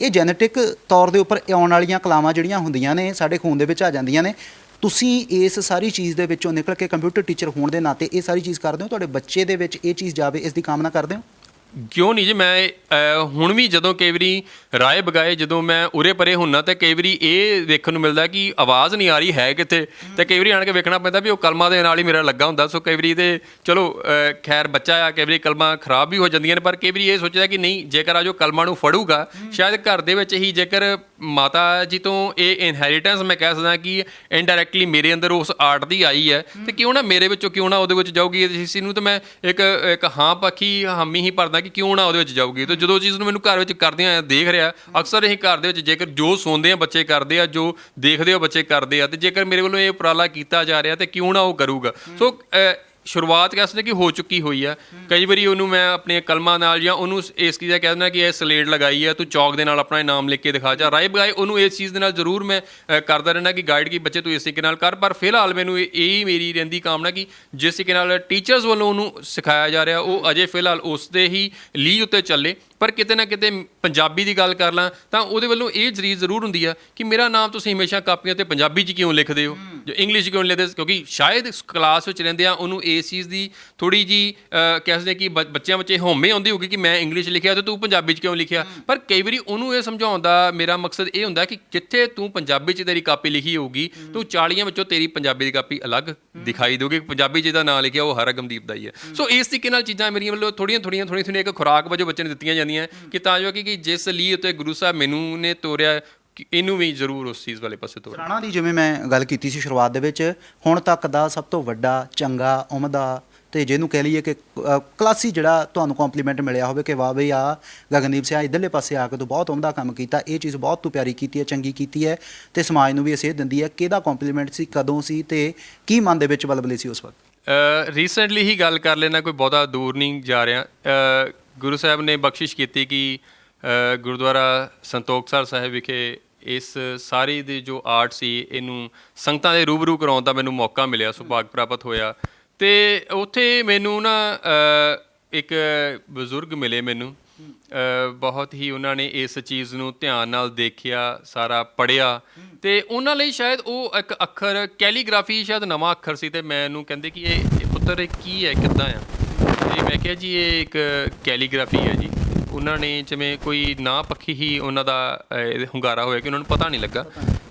ਇਹ ਜੈਨੇਟਿਕ ਤੌਰ ਦੇ ਉੱਪਰ ਆਉਣ ਵਾਲੀਆਂ ਕਲਾਵਾਂ ਜਿਹੜੀਆਂ ਹੁੰਦੀਆਂ ਨੇ ਸਾਡੇ ਖੂਨ ਦੇ ਵਿੱਚ ਆ ਜਾਂਦੀਆਂ ਨੇ। ਤੁਸੀਂ ਇਸ ਸਾਰੀ ਚੀਜ਼ ਦੇ ਵਿੱਚੋਂ ਨਿਕਲ ਕੇ ਕੰਪਿਊਟਰ ਟੀਚਰ ਹੋਣ ਦੇ ਨਾਤੇ ਇਹ ਸਾਰੀ ਚੀਜ਼ ਕਰਦੇ ਹੋ ਤੁਹਾਡੇ ਬੱਚੇ ਦੇ ਵਿੱਚ ਇਹ ਚੀਜ਼ ਜਾਵੇ ਇਸ ਦੀ ਕਾਮਨਾ ਕਰਦੇ ਹੋ? ਕਿਉਂ ਨਹੀਂ ਜੀ? ਮੈਂ ਅਹ, ਹੁਣ ਵੀ ਜਦੋਂ ਕਈ ਵਾਰੀ ਰਾਏ ਬਗਾਏ ਜਦੋਂ ਮੈਂ ਉਰੇ ਪਰੇ ਹੁੰਨਾ ਤਾਂ ਕਈ ਵਾਰੀ ਇਹ ਦੇਖਣ ਨੂੰ ਮਿਲਦਾ ਕਿ ਆਵਾਜ਼ ਨਹੀਂ ਆ ਰਹੀ ਹੈ ਕਿੱਥੇ। ਤੇ ਕਈ ਵਾਰੀ ਆਣ ਕੇ ਵੇਖਣਾ ਪੈਂਦਾ ਵੀ ਉਹ ਕਲਮਾਂ ਦੇ ਨਾਲ ਹੀ ਮੇਰਾ ਲੱਗਾ ਹੁੰਦਾ। ਸੋ ਕਈ ਵਾਰੀ ਤੇ ਚਲੋ ਅਹ, ਖੈਰ ਬੱਚਾ ਆ ਕਈ ਵਾਰੀ ਕਲਮਾਂ ਖਰਾਬ ਵੀ ਹੋ ਜਾਂਦੀਆਂ ਨੇ ਪਰ ਕਈ ਵਾਰੀ ਇਹ ਸੋਚਦਾ ਕਿ ਨਹੀਂ ਜੇਕਰ ਆ ਜੋ ਕਲਮਾਂ ਨੂੰ ਫੜੂਗਾ ਸ਼ਾਇਦ ਘਰ ਦੇ ਵਿੱਚ ਹੀ ਜੇਕਰ ਮਾਤਾ ਜੀ ਤੋਂ ਇਹ ਇਨਹੈਰੀਟੈਂਸ ਮੈਂ ਕਹਿ ਸਕਦਾ ਕਿ ਇਨਡਾਇਰੈਕਟਲੀ ਮੇਰੇ ਅੰਦਰ ਉਸ ਆਰਟ ਦੀ ਆਈ ਹੈ ਤੇ ਕਿਉਂ ਨਾ ਮੇਰੇ ਵਿੱਚੋਂ ਕਿਉਂ ਨਾ ਉਹਦੇ ਵਿੱਚ ਜਾਊਗੀ ਇਸ ਨੂੰ ਤਾਂ ਮੈਂ ਇੱਕ ਇੱਕ ਹਾਂ ਪੱਖੀ ਹਾਮੀ ਹੀ ਭਰਦਾ ਕਿ ਕਿ ਕਿਉਂ ਨਾ ਉਹਦੇ ਵਿੱਚ ਜਾਊਗੀ? ਤੇ ਜਦੋਂ ਉਹ ਚੀਜ਼ ਨੂੰ ਮੈਨੂੰ ਘਰ ਵਿੱਚ ਕਰਦੇ ਕਰਦਿਆਂ ਦੇਖ ਰਿਹਾ, ਅਕਸਰ ਇਹ ਘਰ ਦੇ ਵਿੱਚ ਜੇਕਰ ਜੋ ਸੁਣਦੇ ਆ ਬੱਚੇ ਕਰਦੇ ਆ, ਜੋ ਦੇਖਦੇ ਆ ਬੱਚੇ ਕਰਦੇ ਆ, ਤੇ ਜੇਕਰ ਮੇਰੇ ਵੱਲੋਂ ਇਹ ਉਪਰਾਲਾ ਕੀਤਾ ਜਾ ਰਿਹਾ ਤੇ ਕਿਉਂ ਨਾ ਉਹ ਕਰੂਗਾ? ਸੋ ਸ਼ੁਰੂਆਤ ਕਹਿ ਸਕਦੇ ਕਿ ਹੋ ਚੁੱਕੀ ਹੋਈ ਆ। ਕਈ ਵਾਰੀ ਉਹਨੂੰ ਮੈਂ ਆਪਣੇ ਕਲਮਾਂ ਨਾਲ ਜਾਂ ਉਹਨੂੰ ਇਸ ਚੀਜ਼ ਦਾ ਕਹਿ ਦਿੰਦਾ ਕਿ ਇਹ ਸਲੇਟ ਲਗਾਈ ਆ, ਤੂੰ ਚੌਕ ਦੇ ਨਾਲ ਆਪਣਾ ਨਾਮ ਲਿਖ ਕੇ ਦਿਖਾ ਜਾ। ਰਾਏ ਬਗਾਏ ਉਹਨੂੰ ਇਸ ਚੀਜ਼ ਦੇ ਨਾਲ ਜ਼ਰੂਰ ਮੈਂ ਕਰਦਾ ਰਹਿਣਾ ਕਿ ਗਾਈਡ ਕੀ ਬੱਚੇ ਤੂੰ ਇਸ ਤਰੀਕੇ ਨਾਲ ਕਰ। ਪਰ ਫਿਲਹਾਲ ਮੈਨੂੰ ਇਹ ਇਹ ਹੀ ਮੇਰੀ ਰਹਿੰਦੀ ਕਾਮਨਾ ਕਿ ਜਿਸ ਤਰੀਕੇ ਨਾਲ ਟੀਚਰਸ ਵੱਲੋਂ ਉਹਨੂੰ ਸਿਖਾਇਆ ਜਾ ਰਿਹਾ, ਉਹ ਅਜੇ ਫਿਲਹਾਲ ਉਸ ਦੇ ਹੀ ਲੀ ਉੱਤੇ ਚੱਲੇ। ਪਰ ਕਿਤੇ ਨਾ ਕਿਤੇ ਪੰਜਾਬੀ ਦੀ ਗੱਲ ਕਰ ਲਾਂ ਤਾਂ ਉਹਦੇ ਵੱਲੋਂ ਇਹ ਜਰੀਜ਼ ਜ਼ਰੂਰ ਹੁੰਦੀ ਆ ਕਿ ਮੇਰਾ ਨਾਮ ਤੁਸੀਂ ਹਮੇਸ਼ਾ ਕਾਪੀਆਂ ਤੇ ਪੰਜਾਬੀ 'ਚ ਕਿਉਂ ਲਿਖਦੇ ਹੋ? ਜੋ ਇੰਗਲਿਸ਼ 'ਚ ਕਿਉਂ ਲਿਖਦੇ? ਕਿਉਂਕਿ ਸ਼ਾਇਦ ਕਲਾਸ ਵਿੱਚ ਰਹਿੰਦੇ ਆ ਉਹਨੂੰ ਇਸ ਚੀਜ਼ ਦੀ ਥੋੜੀ ਜੀ ਕਹਿ ਸਕਦੇ ਕਿ ਬੱਚਿਆਂ ਵਿੱਚ ਹਉਮੈ ਆਉਂਦੀ ਹੋਊਗੀ ਕਿ ਮੈਂ ਇੰਗਲਿਸ਼ ਲਿਖਿਆ ਤੇ ਤੂੰ ਪੰਜਾਬੀ 'ਚ ਕਿਉਂ ਲਿਖਿਆ? ਪਰ ਕਈ ਵਾਰੀ ਉਹਨੂੰ ਇਹ ਸਮਝਾਉਣ ਦਾ ਮੇਰਾ ਮਕਸਦ ਇਹ ਹੁੰਦਾ ਕਿ ਜਿੱਥੇ ਤੂੰ ਪੰਜਾਬੀ 'ਚ ਤੇਰੀ ਕਾਪੀ ਲਿਖੀ ਹੋਊਗੀ ਤੂੰ 40 ਵਿੱਚੋਂ ਤੇਰੀ ਪੰਜਾਬੀ ਦੀ ਕਾਪੀ ਅਲੱਗ ਦਿਖਾਈ ਦੇਊਗੀ ਪੰਜਾਬੀ ਜਿਹਦਾ ਨਾਂ ਲਿਖਿਆ ਉਹ ਹਰਗਮਦੀਪ ਦਾ ਹੀ ਹੈ। ਸੋ ਇਸ ਤਰੀਕੇ ਨਾਲ ਚੀਜ਼ਾਂ ਮੇਰੀਆਂ ਵੱਲੋਂ ਥੋੜੀਆਂ ਥੋੜੀਆਂ ਥੋੜੀਆਂ ਥੋੜੀਆਂ ਇੱਕ ਖੁਰਾਕ ਵਜੋਂ ਬੱਚੇ ਨੂੰ ਦਿੱਤੀਆਂ ਜਾਂਦੀਆਂ ਕਿ ਤਾਂ ਜੋ ਕਿ ਜਿਸ ਲਈ ਉਤੇ ਗੁਰੂ ਸਾਹਿਬ ਮੈਨੂੰ ਨੇ ਤੋਰਿਆ ਇਹਨੂੰ ਵੀ ਜ਼ਰੂਰ ਉਸ ਚੀਜ਼ ਵਾਲੇ ਪਾਸੇ ਤੋਰਿਆ। ਰਾਣਾ ਦੀ ਜਿਵੇਂ ਮੈਂ ਗੱਲ ਕੀਤੀ ਸੀ ਸ਼ੁਰੂਆਤ ਦੇ ਵਿੱਚ ਹੁਣ ਤੱਕ ਦਾ ਸਭ ਤੋਂ ਵੱਡਾ ਚੰਗਾ ਉਮਦਾ ਤੇ ਜਿਹਨੂੰ ਕਹਿ ਲਈਏ ਕਿ ਕਲਾਸੀ ਜਿਹੜਾ ਤੁਹਾਨੂੰ ਕੰਪਲੀਮੈਂਟ ਮਿਲਿਆ ਹੋਵੇ ਕਿ ਵਾਹ ਬਈ ਆ ਗਗਨਦੀਪ ਸਿੰਘ ਇਧਰਲੇ ਪਾਸੇ ਆ ਕੇ ਤੂੰ ਬਹੁਤ ਉਮਦਾ ਕੰਮ ਕੀਤਾ ਇਹ ਚੀਜ਼ ਬਹੁਤ ਤੂੰ ਪਿਆਰੀ ਕੀਤੀ ਹੈ ਚੰਗੀ ਕੀਤੀ ਹੈ ਤੇ ਸਮਾਜ ਨੂੰ ਵੀ ਇਹ ਸੇਧ ਦਿੰਦੀ ਹੈ ਕਿਹਦਾ ਕੰਪਲੀਮੈਂਟ ਸੀ ਕਦੋਂ ਸੀ ਤੇ ਕੀ ਮਨ ਦੇ ਵਿੱਚ ਬਲਬਲੇ ਸੀ ਉਸ ਵਕਤ? ਰੀਸੈਂਟਲੀ ਹੀ ਗੱਲ ਕਰ ਲੈਣਾ ਕੋਈ ਬਹੁਤਾ ਦੂਰ ਨਹੀਂ ਜਾ ਰਿਹਾ। ਗੁਰੂ ਸਾਹਿਬ ਨੇ ਬਖਸ਼ਿਸ਼ ਕੀਤੀ ਕਿ ਗੁਰਦੁਆਰਾ ਸੰਤੋਖਸਰ ਸਾਹਿਬ ਵਿਖੇ ਇਸ ਸਾਰੀ ਦੀ ਜੋ ਆਰਟ ਸੀ, ਇਹਨੂੰ ਸੰਗਤਾਂ ਦੇ ਰੂਬਰੂ ਕਰਾਉਣ ਦਾ ਮੈਨੂੰ ਮੌਕਾ ਮਿਲਿਆ, ਸੁਭਾਗ ਪ੍ਰਾਪਤ ਹੋਇਆ। ਤੇ ਉੱਥੇ ਮੈਨੂੰ ਨਾ ਇੱਕ ਬਜ਼ੁਰਗ ਮਿਲੇ ਮੈਨੂੰ। ਬਹੁਤ ਹੀ ਉਹਨਾਂ ਨੇ ਇਸ ਚੀਜ਼ ਨੂੰ ਧਿਆਨ ਨਾਲ ਦੇਖਿਆ, ਸਾਰਾ ਪੜਿਆ ਤੇ ਉਹਨਾਂ ਲਈ ਸ਼ਾਇਦ ਉਹ ਇੱਕ ਅੱਖਰ, ਕੈਲੀਗ੍ਰਾਫੀ ਸ਼ਾਇਦ ਨਵਾਂ ਅੱਖਰ ਸੀ ਤੇ ਮੈਨੂੰ ਕਹਿੰਦੇ ਕਿ ਇਹ ਇਹ ਪੁੱਤਰ ਇਹ ਕੀ ਹੈ, ਕਿੱਦਾਂ ਆ? ਤੇ ਮੈਂ ਕਿਹਾ ਜੀ ਇਹ ਇੱਕ ਕੈਲੀਗ੍ਰਾਫੀ ਹੈ ਜੀ। ਉਹਨਾਂ ਨੇ ਜਿਵੇਂ ਕੋਈ ਨਾ ਪੱਖੀ ਹੀ ਉਹਨਾਂ ਦਾ ਅ, ਇਹ ਹੁੰਗਾਰਾ ਹੋਇਆ ਕਿ ਉਹਨਾਂ ਨੂੰ ਪਤਾ ਨਹੀਂ ਲੱਗਾ।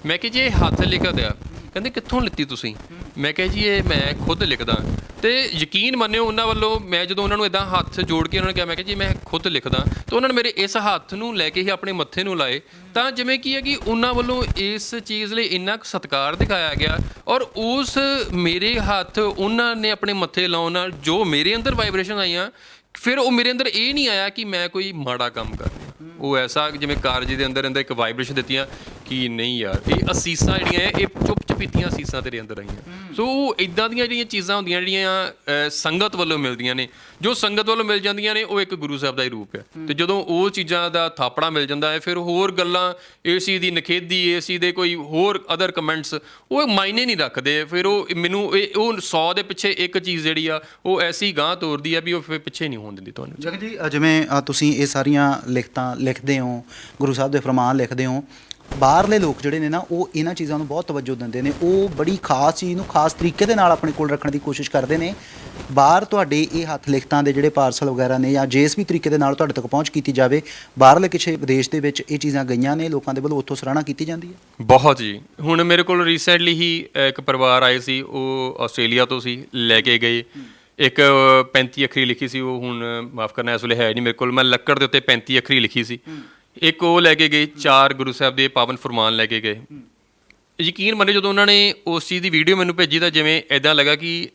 ਮੈਂ ਕਿਹਾ ਜੀ ਇਹ ਹੱਥ ਲਿਖਿਆ ਆ। ਕਹਿੰਦੇ ਕਿੱਥੋਂ ਲਿੱਤੀ ਤੁਸੀਂ? ਮੈਂ ਕਿਹਾ ਜੀ ਇਹ ਮੈਂ ਖੁਦ ਲਿਖਦਾ। ਤੇ ਯਕੀਨ ਮੰਨਿਓ ਉਹਨਾਂ ਵੱਲੋਂ ਮੈਂ ਜਦੋਂ ਉਹਨਾਂ ਨੂੰ ਇਦਾਂ ਹੱਥ ਜੋੜ ਕੇ ਉਹਨਾਂ ਨੇ ਕਿਹਾ, ਮੈਂ ਕਿਹਾ, ਜੀ ਮੈਂ ਖੁਦ ਲਿਖਦਾ ਤਾਂ ਉਹਨਾਂ ਨੇ ਮੇਰੇ ਇਸ ਹੱਥ ਨੂੰ ਲੈ ਕੇ ਹੀ ਆਪਣੇ ਮੱਥੇ ਨੂੰ ਲਾਏ। ਤਾਂ ਜਿਵੇਂ ਕੀ ਹੈ ਕਿ ਉਹਨਾਂ ਵੱਲੋਂ ਇਸ ਚੀਜ਼ ਲਈ ਇੰਨਾ ਕੁ ਸਤਿਕਾਰ ਦਿਖਾਇਆ ਗਿਆ ਔਰ ਉਸ ਮੇਰੇ ਹੱਥ ਉਹਨਾਂ ਨੇ ਆਪਣੇ ਮੱਥੇ ਲਾਉਣ ਨਾਲ ਜੋ ਮੇਰੇ ਅੰਦਰ ਵਾਈਬ੍ਰੇਸ਼ਨ ਆਈਆਂ, ਫਿਰ ਉਹ ਮੇਰੇ ਅੰਦਰ ਇਹ ਨਹੀਂ ਆਇਆ ਕਿ ਮੈਂ ਕੋਈ ਮਾੜਾ ਕੰਮ ਕਰ ਰਿਹਾ। ਉਹ ਐਸਾ ਜਿਵੇਂ ਕਾਰਜ ਦੇ ਅੰਦਰ ਅੰਦਰ ਇੱਕ ਵਾਈਬ੍ਰੇਸ਼ਨ ਦਿੱਤੀਆਂ ਕਿ ਨਹੀਂ ਯਾਰ ਇਹ ਅਸੀਸਾਂ ਜਿਹੜੀਆਂ ਇਹ ਚੁੱਪ ਚਪੀਤੀਆਂ ਅਸੀਸਾਂ ਤੇਰੇ ਅੰਦਰ ਆਈਆਂ। ਸੋ ਉਹ ਇਦਾਂ ਦੀਆਂ ਜਿਹੜੀਆਂ ਚੀਜ਼ਾਂ ਹੁੰਦੀਆਂ ਜਿਹੜੀਆਂ ਸੰਗਤ ਵੱਲੋਂ ਮਿਲਦੀਆਂ ਨੇ ਜੋ ਸੰਗਤ ਵੱਲੋਂ ਮਿਲ ਜਾਂਦੀਆਂ ਨੇ ਉਹ ਇੱਕ ਗੁਰੂ ਸਾਹਿਬ ਦਾ ਹੀ ਰੂਪ ਹੈ। ਤੇ ਜਦੋਂ ਉਹ ਚੀਜ਼ਾਂ ਦਾ ਥਾਪੜਾ ਮਿਲ ਜਾਂਦਾ ਹੈ ਫਿਰ ਹੋਰ ਗੱਲਾਂ ਏਸੀ ਦੀ ਨਖੇਦੀ ਏਸੀ ਦੇ ਕੋਈ ਹੋਰ ਅਦਰ ਕਮੈਂਟਸ ਉਹ ਮਾਇਨੇ ਨਹੀਂ ਰੱਖਦੇ। ਫਿਰ ਉਹ ਮੈਨੂੰ ਇਹ- ਉਹ 100 ਦੇ ਪਿੱਛੇ ਇੱਕ ਚੀਜ਼ ਜਿਹੜੀ ਆ ਉਹ ਐਸੀ ਗਾਂ ਤੋਰਦੀ ਆ ਵੀ ਉਹ ਫਿਰ ਪਿੱਛੇ ਨਹੀਂ ਹੋਣ ਦਿੰਦੀ ਤੁਹਾਨੂੰ। ਜਗਤ ਜੀ ਜਿਵੇਂ ਤੁਸੀਂ ਇਹ ਸਾਰੀਆਂ ਲਿਖਤਾਂ ਲਿਖਦੇ ਹੋ ਗੁਰੂ ਸਾਹਿਬ ਦੇ ਫਰਮਾਨ ਲਿਖਦੇ ਹੋ ਬਾਹਰਲੇ ਲੋਕ ਜਿਹੜੇ ਨੇ ਨਾ ਉਹ ਇਹਨਾਂ ਚੀਜ਼ਾਂ ਨੂੰ ਬਹੁਤ ਤਵੱਜੋ ਦਿੰਦੇ ਨੇ ਉਹ ਬੜੀ ਖਾਸ ਚੀਜ਼ ਨੂੰ ਖਾਸ ਤਰੀਕੇ ਦੇ ਨਾਲ ਆਪਣੇ ਕੋਲ ਰੱਖਣ ਦੀ ਕੋਸ਼ਿਸ਼ ਕਰਦੇ ਨੇ। ਬਾਹਰ ਤੁਹਾਡੇ ਇਹ ਹੱਥ ਲਿਖਤਾਂ ਦੇ ਜਿਹੜੇ ਪਾਰਸਲ ਵਗੈਰਾ ਨੇ ਜਾਂ ਜਿਸ ਵੀ ਤਰੀਕੇ ਦੇ ਨਾਲ ਤੁਹਾਡੇ ਤੱਕ ਪਹੁੰਚ ਕੀਤੀ ਜਾਵੇ ਬਾਹਰਲੇ ਕਿਸੇ ਵਿਦੇਸ਼ ਦੇ ਵਿੱਚ ਇਹ ਚੀਜ਼ਾਂ ਗਈਆਂ ਨੇ ਲੋਕਾਂ ਦੇ ਵੱਲੋਂ ਉੱਥੋਂ ਸਰਾਹਨਾ ਕੀਤੀ ਜਾਂਦੀ ਹੈ? ਬਹੁਤ ਜੀ। ਹੁਣ ਮੇਰੇ ਕੋਲ ਰੀਸੈਂਟਲੀ ਹੀ ਇੱਕ ਪਰਿਵਾਰ ਆਏ ਸੀ ਉਹ ਆਸਟ੍ਰੇਲੀਆ ਤੋਂ ਸੀ ਲੈ ਕੇ ਗਏ। ਇੱਕ ਅ, 35 ਅੱਖਰੀ ਲਿਖੀ ਸੀ ਉਹ ਹੁਣ ਮਾਫ ਕਰਨਾ ਇਸ ਵੇਲੇ ਹੈ ਨਹੀਂ ਮੇਰੇ ਕੋਲ। ਮੈਂ ਲੱਕੜ ਦੇ ਉੱਤੇ 35 ਅੱਖਰੀ ਲਿਖੀ ਸੀ। ਇੱਕ ਉਹ ਲੈ ਕੇ ਗਏ ਚਾਰ ਗੁਰੂ ਸਾਹਿਬ ਦੇ ਪਾਵਨ ਫਰਮਾਨ ਲੈ ਕੇ ਗਏ। ਯਕੀਨ ਮੰਨੋ ਜਦੋਂ ਉਹਨਾਂ ਨੇ ਉਸ ਚੀਜ਼ ਦੀ ਵੀਡੀਓ ਮੈਨੂੰ ਭੇਜੀ ਤਾਂ ਜਿਵੇਂ ਐਦਾਂ ਲੱਗਾ ਕਿ